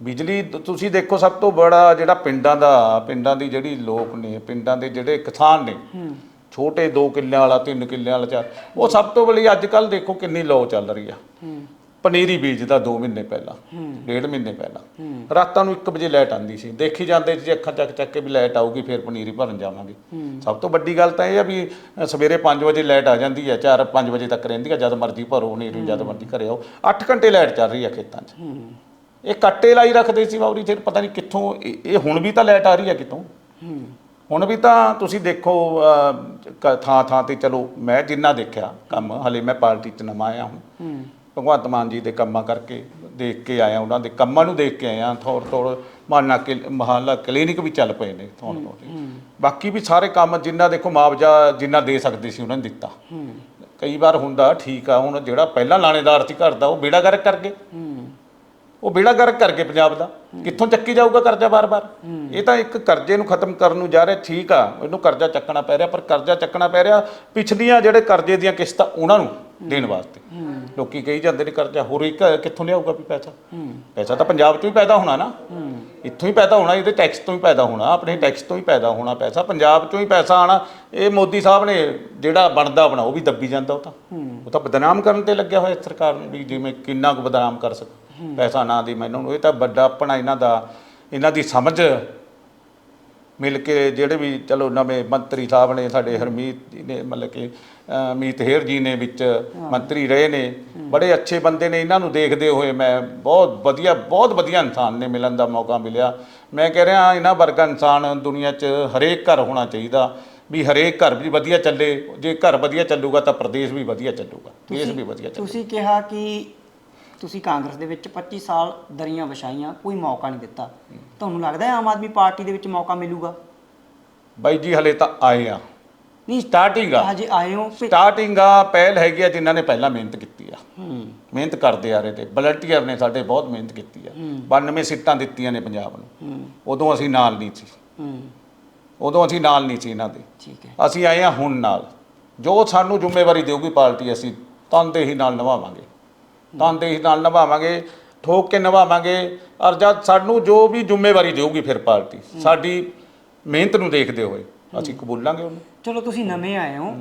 ਬਿਜਲੀ ਤੁਸੀਂ ਦੇਖੋ ਸਭ ਤੋਂ ਬੜਾ ਜਿਹੜਾ ਪਿੰਡਾਂ ਦਾ ਪਿੰਡਾਂ ਦੀ ਜਿਹੜੀ ਲੋਕ ਨੇ ਪਿੰਡਾਂ ਦੇ ਜਿਹੜੇ ਕਿਸਾਨ ਨੇ ਛੋਟੇ 2 ਕਿੱਲਿਆਂ ਵਾਲਾ 3 ਕਿੱਲਿਆਂ ਵਾਲਾ ਚਾਰ। ਉਹ ਸਭ ਤੋਂ ਬੜੀ ਅੱਜ ਕੱਲ ਦੇਖੋ ਕਿੰਨੀ ਲੋ ਚੱਲ ਰਹੀ ਆ। ਪਨੀਰੀ ਬੀਜਦਾ 2 ਮਹੀਨੇ ਪਹਿਲਾਂ ਡੇਢ ਮਹੀਨੇ ਪਹਿਲਾਂ। ਰਾਤਾਂ ਨੂੰ 1 ਵਜੇ ਲਾਈਟ ਆਂਦੀ ਸੀ। ਦੇਖੀ ਜਾਂਦੇ ਸੀ ਅੱਖਾਂ ਚੱਕ ਚੱਕ ਕੇ ਵੀ ਲਾਈਟ ਆਊਗੀ ਫਿਰ ਪਨੀਰੀ ਭਰਨ ਜਾਵਾਂਗੇ। ਸਭ ਤੋਂ ਵੱਡੀ ਗੱਲ ਤਾਂ ਇਹ ਆ ਵੀ ਸਵੇਰੇ 5 ਵਜੇ ਲਾਈਟ ਆ ਜਾਂਦੀ ਹੈ 4 5 ਵਜੇ ਤੱਕ ਰਹਿੰਦੀ ਹੈ ਜਦ ਮਰਜ਼ੀ ਭਰੋ ਨਹੀਂ ਜਦ ਮਰਜ਼ੀ ਘਰੇ ਆਓ। 8 ਘੰਟੇ ਲਾਈਟ ਚੱਲ ਰਹੀ ਹੈ ਖੇਤਾਂ 'ਚ। ਇਹ ਕੱਟੇ ਲਾਈ ਰੱਖਦੇ ਸੀ ਬਾਉਰੀ ਫਿਰ ਪਤਾ ਨਹੀਂ ਕਿੱਥੋਂ ਇਹ ਹੁਣ ਵੀ ਤਾਂ ਲਾਈਟ ਆ ਰਹੀ ਹੈ ਕਿਤੋਂ। ਹੁਣ ਵੀ ਤਾਂ ਤੁਸੀਂ ਦੇਖੋ ਥਾਂ ਥਾਂ ਤੇ ਚਲੋ ਮੈਂ ਜਿੰਨਾ ਦੇਖਿਆ ਕੰਮ ਹਲੇ ਮੈਂ ਪਾਰਟੀ 'ਚ ਨਵਾਂ ਆਇਆ ਹੁਣ। ਹੂੰ। ਭਗਵੰਤ ਮਾਨ ਜੀ ਦੇ ਕੰਮਾਂ ਕਰਕੇ ਦੇਖ ਕੇ ਆਇਆ ਉਹਨਾਂ ਦੇ ਕੰਮਾਂ ਨੂੰ ਦੇਖ ਕੇ ਆਇਆ ਥੋੜ ਥੋੜ ਮਾਨਾ ਕਿ ਮਹੱਲਾ ਕਲੀਨਿਕ ਵੀ ਚੱਲ ਪਏ ਨੇ ਥੋੜ ਥੋੜ ਬਾਕੀ ਵੀ ਸਾਰੇ ਕੰਮ ਜਿੰਨਾ ਦੇਖੋ ਮੁਆਵਜ਼ਾ ਜਿੰਨਾ ਦੇ ਸਕਦੇ ਸੀ ਉਹਨਾਂ ਨੇ ਦਿੱਤਾ। ਕਈ ਵਾਰ ਹੁੰਦਾ ਠੀਕ ਆ ਹੁਣ ਜਿਹੜਾ ਪਹਿਲਾਂ ਲਾਣੇਦਾਰ ਸੀ ਘਰ ਦਾ ਉਹ ਬੇੜਾ ਗਰਕ ਕਰ ਗਏ। ਉਹ ਬੇੜਾ ਗਰਕ ਕਰ ਗਏ ਪੰਜਾਬ ਦਾ। ਕਿੱਥੋਂ ਚੱਕੀ ਜਾਊਗਾ ਕਰਜ਼ਾ ਬਾਰ-ਬਾਰ? ਇਹ ਤਾਂ ਇੱਕ ਕਰਜ਼ੇ ਨੂੰ ਖਤਮ ਕਰਨ ਨੂੰ ਜਾ ਰਿਹਾ ਠੀਕ ਆ ਇਹਨੂੰ ਕਰਜ਼ਾ ਚੱਕਣਾ ਪੈ ਰਿਹਾ ਪਰ ਕਰਜ਼ਾ ਚੱਕਣਾ ਪੈ ਰਿਹਾ ਪਿਛਲੀਆਂ ਜਿਹੜੇ ਕਰਜ਼ੇ ਦੀਆਂ ਕਿਸ਼ਤਾਂ ਉਹਨਾਂ ਨੂੰ ਦੇਣ ਵਾਸਤੇ। ਲੋਕੀ ਕਹੀ ਜਾਂਦੇ ਨੇ ਕਰਜ਼ਾ ਹੋਰ ਇੱਕ ਕਿੱਥੋਂ ਲਿਆਊਗਾ ਵੀ ਪੈਸਾ? ਪੈਸਾ ਤਾਂ ਪੰਜਾਬ ਤੋਂ ਹੀ ਪੈਦਾ ਹੋਣਾ ਨਾ। ਇੱਥੋਂ ਹੀ ਪੈਦਾ ਹੋਣਾ ਇਹਦੇ ਟੈਕਸ ਤੋਂ ਹੀ ਪੈਦਾ ਹੋਣਾ ਆਪਣੇ ਟੈਕਸ ਤੋਂ ਹੀ ਪੈਦਾ ਹੋਣਾ ਪੈਸਾ। ਪੰਜਾਬ ਤੋਂ ਹੀ ਪੈਸਾ ਆਣਾ ਇਹ ਮੋਦੀ ਸਾਹਿਬ ਨੇ ਜਿਹੜਾ ਬਣਦਾ ਬਣਾ ਉਹ ਵੀ ਦੱਬੀ ਜਾਂਦਾ ਉਹ ਤਾਂ। ਉਹ ਤਾਂ ਬਦਨਾਮ ਕਰਨ ਤੇ ਲੱਗਿਆ ਹੋਇਆ ਸਰਕਾਰ ਨੂੰ ਵੀ ਜਿਵੇਂ ਕਿੰਨਾ ਕੁ ਬਦਨਾਮ ਕਰ ਸਕ ਪੈਸਾ ਨਾ ਦੀ ਮੈਨੂੰ। ਇਹ ਤਾਂ ਵੱਡਾ ਆਪਣਾ ਇਹਨਾਂ ਦਾ ਇਹਨਾਂ ਦੀ ਸਮਝ ਮਿਲ ਕੇ ਜਿਹੜੇ ਵੀ ਚਲੋ ਨਵੇਂ ਮੰਤਰੀ ਸਾਹਿਬ ਨੇ ਸਾਡੇ ਹਰਮੀਤ ਜੀ ਨੇ ਮਤਲਬ ਕਿ ਅਹ, ਮੀਤ ਹੇਰ ਜੀ ਨੇ ਵਿੱਚ ਮੰਤਰੀ ਰਹੇ ਨੇ। ਬੜੇ ਅੱਛੇ ਬੰਦੇ ਨੇ ਇਹਨਾਂ ਨੂੰ ਦੇਖਦੇ ਹੋਏ ਮੈਂ ਬਹੁਤ ਵਧੀਆ ਬਹੁਤ ਵਧੀਆ ਇਨਸਾਨ ਨੇ ਮਿਲਣ ਦਾ ਮੌਕਾ ਮਿਲਿਆ। ਮੈਂ ਕਹਿ ਰਿਹਾ ਇਹਨਾਂ ਵਰਗਾ ਇਨਸਾਨ ਦੁਨੀਆ 'ਚ ਹਰੇਕ ਘਰ ਹੋਣਾ ਚਾਹੀਦਾ। ਵੀ ਹਰੇਕ ਘਰ ਵੀ ਵਧੀਆ ਚੱਲੇ। ਜੇ ਘਰ ਵਧੀਆ ਚੱਲੂਗਾ ਤਾਂ ਪ੍ਰਦੇਸ਼ ਵੀ ਵਧੀਆ ਚੱਲੂਗਾ। ਦੇਸ਼ ਵੀ ਵਧੀਆ ਚੱਲੂਗਾ। ਤੁਸੀਂ ਕਿਹਾ ਕਿ ਤੁਸੀਂ ਕਾਂਗਰਸ ਦੇ ਵਿੱਚ 25 ਸਾਲ ਦਰੀਆਂ ਵਿਛਾਈਆਂ ਕੋਈ ਮੌਕਾ ਨਹੀਂ ਦਿੱਤਾ। ਤੁਹਾਨੂੰ ਲੱਗਦਾ ਹੈ ਆਮ ਆਦਮੀ ਪਾਰਟੀ ਦੇ ਵਿੱਚ ਮੌਕਾ ਮਿਲੂਗਾ? ਬਾਈ ਜੀ ਹਲੇ ਤਾਂ ਆਏ ਆ। ਨਹੀਂ ਸਟਾਰਟਿੰਗ ਆ। ਹਜੇ ਆਏ ਹੋ ਫਿਰ- ਸਟਾਰਟਿੰਗ ਆ ਪਹਿਲ ਹੈਗੀ ਆ ਜਿਨ੍ਹਾਂ ਨੇ ਪਹਿਲਾਂ ਮਿਹਨਤ ਕੀਤੀ ਆ। ਹੂੰ। ਮਿਹਨਤ ਕਰਦੇ ਆ ਰਹੇ ਤੇ। ਵਲੰਟੀਅਰ ਨੇ ਸਾਡੇ ਬਹੁਤ ਮਿਹਨਤ ਕੀਤੀ ਆ। 92 ਸੀਟਾਂ ਦਿੱਤੀਆਂ ਨੇ ਪੰਜਾਬ ਨੂੰ। ਹੂੰ। ਉਦੋਂ ਅਸੀਂ ਨਾਲ ਨਹੀਂ ਸੀ। ਹੂੰ। ਉਦੋਂ ਅਸੀਂ ਨਾਲ ਨਹੀਂ ਸੀ ਇਹਨਾਂ ਦੇ। ਠੀਕ ਹੈ। ਅਸੀਂ ਆਏ ਆ ਹੁਣ ਨਾਲ। ਜੋ ਸਾਨੂੰ ਜ਼ਿੰਮੇਵਾਰੀ ਦੇਊਗੀ ਪਾਰਟੀ ਅਸੀਂ ਤਨਦੇਹੀ ਨਾਲ ਨਿਭਾਵਾਂਗੇ। ਤਨਦੇਹੀ ਨਾਲ ਨਿਭਾਵਾਂਗੇ, ਠੋਕ ਕੇ ਨਿਭਾਵਾਂਗੇ। ਔਰ ਜਦ ਸਾਨੂੰ ਜੋ ਵੀ ਜ਼ਿੰਮੇਵਾਰੀ ਦੇਊਗੀ ਫਿਰ ਪਾਰਟੀ, ਸਾਡੀ ਮਿਹਨਤ ਨੂੰ ਦੇਖਦੇ ਹੋਏ ਅਸੀਂ ਕਬੂਲਾਂਗੇ ਉਹਨੂੰ। ਚਲੋ ਤੁਸੀਂ ਨਵੇਂ ਆਏ ਹੋ।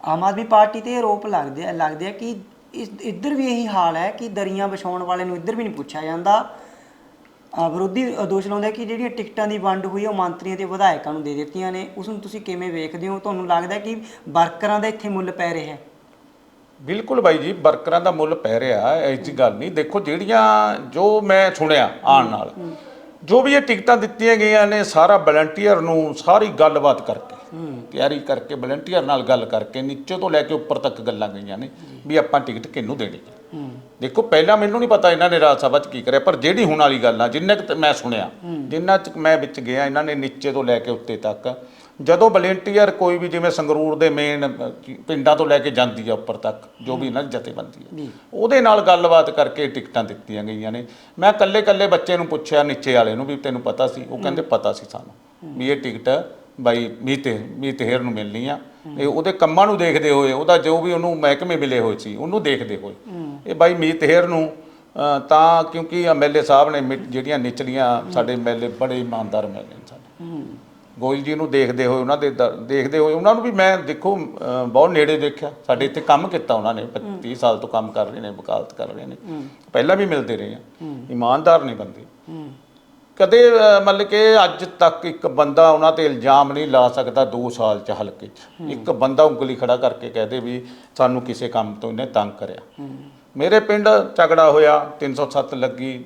ਆਮ ਆਦਮੀ ਪਾਰਟੀ ਤੇ ਆਰੋਪ ਲੱਗਦੇ ਆ ਲੱਗਦੇ ਆ ਕਿ ਇਸ, ਇੱਧਰ ਵੀ ਇਹੀ ਹਾਲ ਹੈ ਕਿ ਦਰੀਆਂ ਵਿਛਾਉਣ ਵਾਲੇ ਨੂੰ ਇੱਧਰ ਵੀ ਨਹੀਂ ਪੁੱਛਿਆ ਜਾਂਦਾ। ਵਿਰੋਧੀ ਦੋਸ਼ ਲਾਉਂਦੇ ਕਿ ਜਿਹੜੀਆਂ ਟਿਕਟਾਂ ਦੀ ਵੰਡ ਹੋਈ ਉਹ ਮੰਤਰੀਆਂ ਤੇ ਵਿਧਾਇਕਾਂ ਨੂੰ ਦੇ ਦਿੱਤੀਆਂ ਨੇ। ਉਸ ਨੂੰ ਤੁਸੀਂ ਕਿਵੇਂ ਵੇਖਦੇ ਹੋ? ਤੁਹਾਨੂੰ ਲੱਗਦਾ ਕਿ ਵਰਕਰਾਂ ਦਾ ਇੱਥੇ ਮੁੱਲ ਪੈ ਰਿਹਾ ਹੈ? ਬਿਲਕੁਲ ਬਾਈ ਜੀ ਵਰਕਰਾਂ ਦਾ ਮੁੱਲ ਪੈ ਰਿਹਾ ਐਸੀ ਗੱਲ ਨਹੀਂ। ਦੇਖੋ ਜਿਹੜੀਆਂ ਜੋ ਮੈਂ ਸੁਣਿਆ ਆਉਣ ਨਾਲ ਜੋ ਵੀ ਇਹ ਟਿਕਟਾਂ ਦਿੱਤੀਆਂ ਗਈਆਂ ਨੇ ਸਾਰਾ ਵਲੰਟੀਅਰ ਨੂੰ ਸਾਰੀ ਗੱਲਬਾਤ ਕਰਕੇ ਤਿਆਰੀ ਕਰਕੇ ਵਲੰਟੀਅਰ ਨਾਲ ਗੱਲ ਕਰਕੇ ਨੀਚੇ ਤੋਂ ਲੈ ਕੇ ਉੱਪਰ ਤੱਕ ਗੱਲਾਂ ਗਈਆਂ ਨੇ ਵੀ ਆਪਾਂ ਟਿਕਟ ਕਿਹਨੂੰ ਦੇਣੀ ਹੈ। ਦੇਖੋ ਪਹਿਲਾਂ ਮੈਨੂੰ ਨਹੀਂ ਪਤਾ ਇਹਨਾਂ ਨੇ ਰਾਜ ਸਭਾ 'ਚ ਕੀ ਕਰਿਆ ਪਰ ਜਿਹੜੀ ਹੁਣ ਵਾਲੀ ਗੱਲ ਆ ਜਿੰਨੇ ਮੈਂ ਸੁਣਿਆ ਜਿੰਨਾ ਚ ਮੈਂ ਵਿੱਚ ਗਿਆ ਇਹਨਾਂ ਨੇ ਨੀਚੇ ਤੋਂ ਲੈ ਕੇ ਉੱਤੇ ਤੱਕ ਜਦੋਂ ਵਲੰਟੀਅਰ ਕੋਈ ਵੀ ਜਿਵੇਂ ਸੰਗਰੂਰ ਦੇ ਮੇਨ ਪਿੰਡਾਂ ਤੋਂ ਲੈ ਕੇ ਜਾਂਦੀ ਆ ਉੱਪਰ ਤੱਕ ਜੋ ਵੀ ਇਹਨਾਂ ਦੀ ਜਥੇਬੰਦੀ ਹੈ ਉਹਦੇ ਨਾਲ ਗੱਲਬਾਤ ਕਰਕੇ ਟਿਕਟਾਂ ਦਿੱਤੀਆਂ ਗਈਆਂ ਨੇ। ਮੈਂ ਕੱਲੇ ਕੱਲੇ ਬੱਚੇ ਨੂੰ ਪੁੱਛਿਆ ਨੀਚੇ ਵਾਲੇ ਨੂੰ ਵੀ ਤੈਨੂੰ ਪਤਾ ਸੀ ਉਹ ਕਹਿੰਦੇ ਪਤਾ ਸੀ ਸਾਨੂੰ ਵੀ ਇਹ ਟਿਕਟ ਬਾਈ ਮੀਤੇ ਮੀਤਹਿਰ ਨੂੰ ਮਿਲਣੀ ਆ। ਇਹ ਉਹਦੇ ਕੰਮਾਂ ਨੂੰ ਦੇਖਦੇ ਹੋਏ ਉਹਦਾ ਜੋ ਵੀ ਉਹਨੂੰ ਮਹਿਕਮੇ ਮਿਲੇ ਹੋਏ ਸੀ ਉਹਨੂੰ ਦੇਖਦੇ ਹੋਏ। ਇਹ ਬਾਈ ਮੀਤਹਿਰ ਨੂੰ ਤਾਂ ਕਿਉਂਕਿ ਐਮਐਲਏ ਸਾਹਿਬ ਨੇ ਜਿਹੜੀਆਂ ਨਿਚਲੀਆਂ ਸਾਡੇ ਐਮਐਲਏ ਬੜੇ ਇਮਾਨਦਾਰ ਐਮਐਲਏ ਨੇ ਸਾਡੇ। ਗੋਇਲ ਜੀ ਨੂੰ ਦੇਖਦੇ ਹੋਏ ਉਹਨਾਂ ਦੇ ਦੇਖਦੇ ਹੋਏ ਉਹਨਾਂ ਨੂੰ ਵੀ ਮੈਂ ਦੇਖੋ ਅ, ਬਹੁਤ ਨੇੜੇ ਦੇਖਿਆ। ਸਾਡੇ ਇੱਥੇ ਕੰਮ ਕੀਤਾ ਉਹਨਾਂ ਨੇ 30 ਸਾਲ ਤੋਂ ਕੰਮ ਕਰ ਰਹੇ ਨੇ ਵਕਾਲਤ ਕਰ ਰਹੇ ਨੇ। ਪਹਿਲਾਂ ਵੀ ਮਿਲਦੇ ਰਹੇ ਆ। ਇਮਾਨਦਾਰ ਨੇ ਬੰਦੇ। ਕਦੇ ਅ, ਮਤਲਬ ਕਿ ਅੱਜ ਤੱਕ ਇੱਕ ਬੰਦਾ ਉਹਨਾਂ ਤੇ ਇਲਜ਼ਾਮ ਨਹੀਂ ਲਾ ਸਕਦਾ 2 ਸਾਲ ਚ ਹਲਕੇ ਚ। ਇੱਕ ਬੰਦਾ ਉਂਗਲੀ ਖੜਾ ਕਰਕੇ ਕਹਦੇ ਵੀ ਸਾਨੂੰ ਕਿਸੇ ਕੰਮ ਤੋਂ ਇਹਨੇ ਤੰਗ ਕਰਿਆ। ਮੇਰੇ ਪਿੰਡ ਝਗੜਾ ਹੋਇਆ 307 ਲੱਗੀ।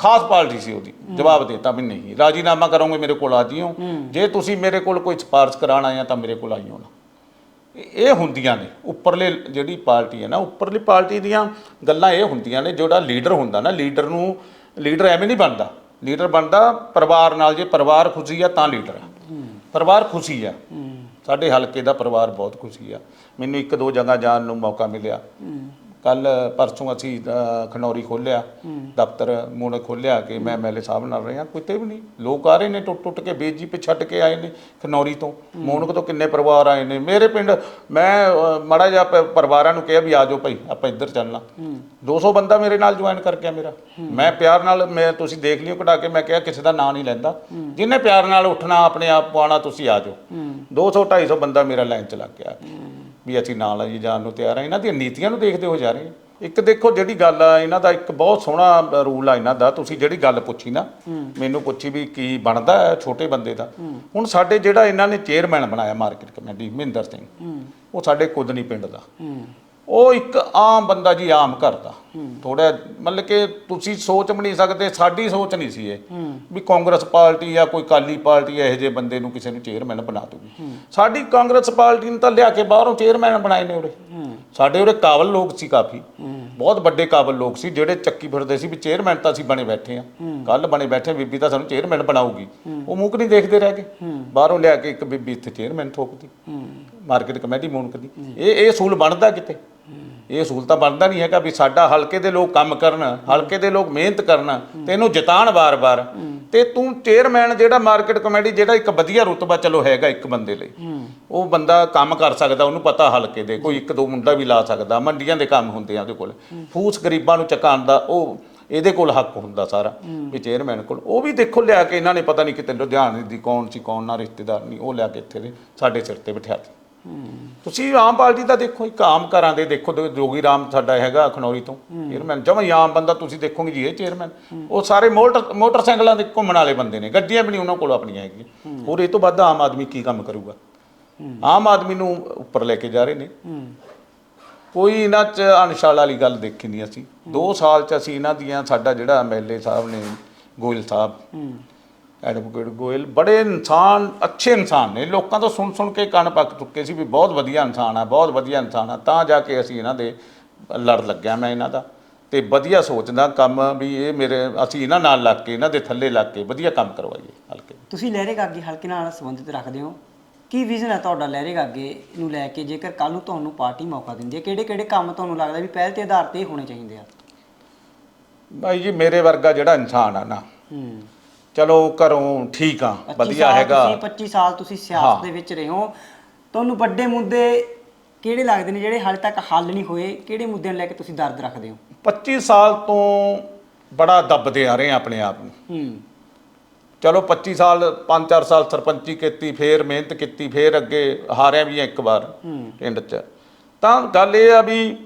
ਖਾਸ ਪਾਰਟੀ ਸੀ ਉਹਦੀ ਜਵਾਬ ਦੇਤਾ ਵੀ ਨਹੀਂ। ਰਾਜੀਨਾਮਾ ਕਰੋਗੇ ਮੇਰੇ ਕੋਲ ਆ ਜਿਓ ਜੇ ਤੁਸੀਂ ਮੇਰੇ ਕੋਲ ਕੋਈ ਸਿਫਾਰਿਸ਼ ਕਰਾਉਣ ਆਏ ਆ ਤਾਂ ਮੇਰੇ ਕੋਲ ਆਈਓ ਨਾ। ਇਹ ਹੁੰਦੀਆਂ ਨੇ ਉੱਪਰਲੇ ਜਿਹੜੀ ਪਾਰਟੀ ਹੈ ਨਾ ਉੱਪਰਲੀ ਪਾਰਟੀ ਦੀਆਂ ਗੱਲਾਂ ਇਹ ਹੁੰਦੀਆਂ ਨੇ ਜਿਹੜਾ ਲੀਡਰ ਹੁੰਦਾ ਨਾ ਲੀਡਰ ਨੂੰ ਲੀਡਰ ਐਵੇਂ ਨਹੀਂ ਬਣਦਾ। ਲੀਡਰ ਬਣਦਾ ਪਰਿਵਾਰ ਨਾਲ ਜੇ ਪਰਿਵਾਰ ਖੁਸ਼ੀ ਆ ਤਾਂ ਲੀਡਰ ਆ। ਪਰਿਵਾਰ ਖੁਸ਼ੀ ਆ। ਸਾਡੇ ਹਲਕੇ ਦਾ ਪਰਿਵਾਰ ਬਹੁਤ ਖੁਸ਼ੀ ਆ। ਮੈਨੂੰ ਇੱਕ ਦੋ ਜਗ੍ਹਾ ਜਾਣ ਨੂੰ ਮੌਕਾ ਮਿਲਿਆ। ਕੱਲ ਪਰਸੋਂ ਅਸੀਂ ਖਨੌਰੀ ਖੋਲਿਆ ਦਫ਼ਤਰ ਮੋੜ ਖੋਲਿਆ ਕਿ ਮੈਂ ਐਮਐਲਏ ਸਾਹਿਬ ਨਾਲ ਰਿਹਾ ਕਿਤੇ ਵੀ ਨਹੀਂ। ਲੋਕ ਆ ਰਹੇ ਨੇ ਟੁੱਟ ਟੁੱਟ ਕੇ ਬੇਜੀ ਪੇ ਛੱਡ ਕੇ ਆਏ ਨੇ ਖਨੌਰੀ ਤੋਂ। ਮੋਣਕ ਤੋਂ ਕਿੰਨੇ ਪਰਿਵਾਰ ਆਏ ਨੇ। ਮੇਰੇ ਪਿੰਡ ਮੈਂ ਮਾੜਾ ਪ- ਪਰਿਵਾਰਾਂ ਨੂੰ ਕਿਹਾ ਵੀ ਆ ਜਾਓ ਭਾਈ ਆਪਾਂ ਇੱਧਰ ਚੱਲਣਾ 200 ਬੰਦਾ ਮੇਰੇ ਨਾਲ ਜੁਆਇਨ ਕਰ ਗਿਆ ਮੇਰਾ। ਮੈਂ ਪਿਆਰ ਨਾਲ ਮੈਂ ਤੁਸੀਂ ਦੇਖ ਲਿਓ ਕਢਾ ਕੇ ਮੈਂ ਕਿਹਾ ਕਿਸੇ ਦਾ ਨਾਂ ਨਹੀਂ ਲੈਂਦਾ। ਜਿਹਨੇ ਪਿਆਰ ਨਾਲ ਉੱਠਣਾ ਆਪਣੇ ਆਪ ਪਾਉਣਾ ਤੁਸੀਂ ਆ ਜਾਓ। 200 250 ਬੰਦਾ ਮੇਰਾ ਲਾਈਨ ਚ ਲੱਗ ਗਿਆ। ਵੀ ਅਸੀਂ ਨਾਲ ਜੀ ਜਾਣ ਨੂੰ ਤਿਆਰ ਆ। ਇਹਨਾਂ ਦੀਆਂ ਨੀਤੀਆਂ ਨੂੰ ਦੇਖਦੇ ਹੋ ਜਾ ਰਹੇ ਆ। ਇੱਕ ਦੇਖੋ ਜਿਹੜੀ ਗੱਲ ਆ ਇਹਨਾਂ ਦਾ ਇੱਕ ਬਹੁਤ ਸੋਹਣਾ ਰੂਲ ਆ ਇਹਨਾਂ ਦਾ। ਤੁਸੀਂ ਜਿਹੜੀ ਗੱਲ ਪੁੱਛੀ ਨਾ ਮੈਨੂੰ ਪੁੱਛੀ ਵੀ ਕੀ ਬਣਦਾ ਹੈ ਛੋਟੇ ਬੰਦੇ ਦਾ। ਹੁਣ ਸਾਡੇ ਜਿਹੜਾ ਇਹਨਾਂ ਨੇ ਚੇਅਰਮੈਨ ਬਣਾਇਆ ਮਾਰਕੀਟ ਕਮੇਟੀ ਮਹਿੰਦਰ ਸਿੰਘ ਉਹ ਸਾਡੇ ਕੁਦਨੀ ਪਿੰਡ ਦਾ। ਉਹ ਇੱਕ ਆਮ ਬੰਦਾ ਜੀ ਆਮ ਘਰ ਦਾ। ਥੋੜਾ ਮਤਲਬ ਕਿ ਤੁਸੀਂ ਸੋਚ ਵੀ ਨਹੀਂ ਸਕਦੇ, ਸਾਡੀ ਸੋਚ ਨਹੀਂ ਸੀ ਇਹ। ਵੀ ਕਾਂਗਰਸ ਪਾਰਟੀ ਜਾਂ ਕੋਈ ਕਾਲੀ ਪਾਰਟੀ ਇਹੋ ਜਿਹੇ ਬੰਦੇ ਨੂੰ ਕਿਸੇ ਨੂੰ ਚੇਅਰਮੈਨ ਬਣਾ ਦੂਗੀ ਸਾਡੀ ਕਾਂਗਰਸ ਪਾਰਟੀ ਨੇ ਤਾਂ ਲਿਆ ਕੇ ਬਾਹਰੋਂ ਚੇਅਰਮੈਨ ਬਣਾਏ ਨੇ ਉਰੇ। ਸਾਡੇ ਉਰੇ ਕਾਬਲ ਲੋਕ ਸੀ ਕਾਫੀ। ਬਹੁਤ ਵੱਡੇ ਕਾਬਲ ਲੋਕ ਸੀ ਜਿਹੜੇ ਚੱਕੀ ਫਿਰਦੇ ਸੀ ਵੀ ਚੇਅਰਮੈਨ ਤਾਂ ਅਸੀਂ ਬਣੇ ਬੈਠੇ ਆ ਕੱਲ ਬਣੇ ਬੈਠੇ ਬੀਬੀ ਤਾਂ ਸਾਨੂੰ ਚੇਅਰਮੈਨ ਬਣਾਊਗੀ। ਉਹ ਮੂੰਹ ਨਹੀਂ ਦੇਖਦੇ ਰਹਿ ਗਏ? ਬਾਹਰੋਂ ਲਿਆ ਕੇ ਇੱਕ ਬੀਬੀ ਇੱਥੇ ਚੇਅਰਮੈਨ ਥੋਪਦੀ ਮਾਰਕੀਟ ਕਮੇਟੀ ਮੂਨਕ ਦੀ ਇਹ ਇਹ ਸੂਲ ਬਣਦਾ ਕਿਤੇ? ਇਹ ਸੂਲ ਤਾਂ ਬਣਦਾ ਨਹੀਂ ਹੈਗਾ ਵੀ ਸਾਡਾ ਹਲਕੇ ਦੇ ਲੋਕ ਕੰਮ ਕਰਨ, ਹਲਕੇ ਦੇ ਲੋਕ ਮਿਹਨਤ ਕਰਨ ਤੇ ਇਹਨੂੰ ਜਿਤਾਣ ਵਾਰ-ਵਾਰ। ਤੇ ਤੂੰ ਚੇਅਰਮੈਨ ਜਿਹੜਾ ਮਾਰਕੀਟ ਕਮੇਟੀ ਜਿਹੜਾ ਇੱਕ ਵਧੀਆ ਰੁਤਬਾ ਚਲੋ ਹੈਗਾ ਇੱਕ ਬੰਦੇ ਲਈ। ਉਹ ਬੰਦਾ ਕੰਮ ਕਰ ਸਕਦਾ, ਉਹਨੂੰ ਪਤਾ ਹਲਕੇ ਦੇ, ਕੋਈ ਇੱਕ ਦੋ ਮੁੰਡਾ ਵੀ ਲਾ ਸਕਦਾ, ਮੰਡੀਆਂ ਦੇ ਕੰਮ ਹੁੰਦੇ ਆ ਉਹਦੇ ਕੋਲ। ਫੂਸ ਗਰੀਬਾਂ ਨੂੰ ਚਕਾਉਣ ਦਾ ਉਹ ਇਹਦੇ ਕੋਲ ਹੱਕ ਹੁੰਦਾ ਸਾਰਾ, ਵੀ ਚੇਅਰਮੈਨ ਕੋਲ। ਉਹ ਵੀ ਦੇਖੋ ਲਿਆ ਕੇ ਇਹਨਾਂ ਨੇ, ਪਤਾ ਨਹੀਂ ਕਿਤੇ ਲੁਧਿਆਣੇ ਦੀ ਕੌਣ ਸੀ, ਕੌਣ ਨਾ ਰਿਸ਼ਤੇਦਾਰ ਨਹੀਂ, ਉਹ ਲਿਆ ਕੇ ਇੱਥੇ ਦੇ ਸਾਡੇ ਸਿਰ ਤੇ ਬਿਠਾ ਦਿੱਤੀ। ਤੁਸੀਂ ਆਮ ਪਾਰਟੀ ਦਾ ਦੇਖੋ ਇੱਕ ਆਮ ਘਰਾਂ ਦੇ ਦੇਖੋ ਜੋਗੀ ਰਾਮ ਸਾਡਾ ਹੈਗਾ ਖਨੌਰੀ ਤੋਂ ਚੇਅਰਮੈਨ। ਜਮਾਂ ਆਮ ਬੰਦਾ ਤੁਸੀਂ ਦੇਖੋਗੇ ਜੀ ਇਹ ਚੇਅਰਮੈਨ। ਉਹ ਸਾਰੇ ਮੋਟਰ ਮੋਟਰਸਾਈਕਲਾਂ ਦੇ ਘੁੰਮਣ ਵਾਲੇ ਬੰਦੇ ਨੇ ਗੱਡੀਆਂ ਵੀ ਨਹੀਂ ਉਹਨਾਂ ਕੋਲ ਆਪਣੀਆਂ ਹੈਗੀਆਂ। ਹੋਰ ਇਹ ਤੋਂ ਵੱਧ ਆਮ ਆਦਮੀ ਕੀ ਕੰਮ ਕਰੂਗਾ? ਆਮ ਆਦਮੀ ਨੂੰ ਉੱਪਰ ਲੈ ਕੇ ਜਾ ਰਹੇ ਨੇ। ਕੋਈ ਇਹਨਾਂ 'ਚ ਅਨਸ਼ਾਲ ਵਾਲੀ ਗੱਲ ਦੇਖੀ ਨਹੀਂ ਅਸੀਂ। 2 ਸਾਲ 'ਚ ਅਸੀਂ ਇਹਨਾਂ ਦੀਆਂ ਸਾਡਾ ਜਿਹੜਾ ਐਮਐਲਏ ਸਾਹਿਬ ਨੇ ਗੋਇਲ ਸਾਹਿਬ ਐਡਵੋਕੇਟ ਗੋਇਲ ਬੜੇ ਇਨਸਾਨ ਅੱਛੇ ਇਨਸਾਨ ਨੇ। ਲੋਕਾਂ ਤੋਂ ਸੁਣ ਸੁਣ ਕੇ ਕੰਨ ਪੱਕ ਚੁੱਕੇ ਸੀ ਵੀ ਬਹੁਤ ਵਧੀਆ ਇਨਸਾਨ ਆ ਬਹੁਤ ਵਧੀਆ ਇਨਸਾਨ ਆ। ਤਾਂ ਜਾ ਕੇ ਅਸੀਂ ਇਹਨਾਂ ਦੇ ਲੜ ਲੱਗਿਆ ਮੈਂ ਇਹਨਾਂ ਦਾ। ਤੇ ਵਧੀਆ ਸੋਚਦਾ ਕੰਮ ਵੀ ਇਹ ਮੇਰੇ ਅਸੀਂ ਇਹਨਾਂ ਨਾਲ ਲੱਗ ਕੇ ਇਹਨਾਂ ਦੇ ਥੱਲੇ ਲੱਗ ਕੇ ਵਧੀਆ ਕੰਮ ਕਰਵਾਈਏ ਹਲਕੇ ਤੁਸੀਂ ਲਹਿਰੇ ਗਾਗੇ ਹਲਕੇ ਨਾਲ ਸੰਬੰਧਿਤ ਰੱਖਦੇ ਹੋ। ਕੀ ਵਿਜ਼ਨ ਹੈ ਤੁਹਾਡਾ ਲਹਿਰੇ ਗਾਗੇ ਨੂੰ ਲੈ ਕੇ? ਜੇਕਰ ਕੱਲ ਨੂੰ ਤੁਹਾਨੂੰ ਪਾਰਟੀ ਮੌਕਾ ਦਿੰਦੀ ਹੈ ਕਿਹੜੇ ਕਿਹੜੇ ਕੰਮ ਤੁਹਾਨੂੰ ਲੱਗਦਾ ਵੀ ਪਹਿਲ ਤੇ ਆਧਾਰ ਤੇ ਹੋਣੇ ਚਾਹੀਦੇ ਆ? ਭਾਈ ਜੀ ਮੇਰੇ ਵਰਗਾ ਜਿਹੜਾ ਇਨਸਾਨ ਆ ਨਾ ਹੂੰ। ਚਲੋ ਘਰੋਂ ਠੀਕ ਆ 25 ਵਧੀਆ ਸਾਲ ਹੈਗਾ। ਤੁਸੀਂ 25 ਸਾਲ ਤੁਸੀਂ ਸਿਆਸਤ ਦੇ ਵਿੱਚ ਰਹੇ ਹੋ। ਤੁਹਾਨੂੰ ਵੱਡੇ ਮੁੱਦੇ ਕਿਹੜੇ ਲੱਗਦੇ ਨੇ ਜਿਹੜੇ ਹਾਲੇ ਤੱਕ ਹੱਲ ਨਹੀਂ ਹੋਏ? ਕਿਹੜੇ ਮੁੱਦਿਆਂ ਨੂੰ ਲੈ ਕੇ ਤੁਸੀਂ ਦਰਦ ਰੱਖਦੇ ਹੋ? 25 ਸਾਲ ਤੋਂ ਬੜਾ ਦੱਬਦੇ ਆ ਰਹੇ ਆ ਆਪਣੇ ਆਪ ਨੂੰ। ਹੂੰ। ਚਲੋ 25 ਸਾਲ 5-4 ਸਾਲ ਸਰਪੰਚੀ ਕੀਤੀ ਫੇਰ ਮਿਹਨਤ ਕੀਤੀ ਫੇਰ ਅੱਗੇ ਹਾਰਿਆ ਵੀ ਇੱਕ ਵਾਰ ਪਿੰਡ 'ਚ। ਤਾਂ ਗੱਲ ਇਹ ਆ ਵੀ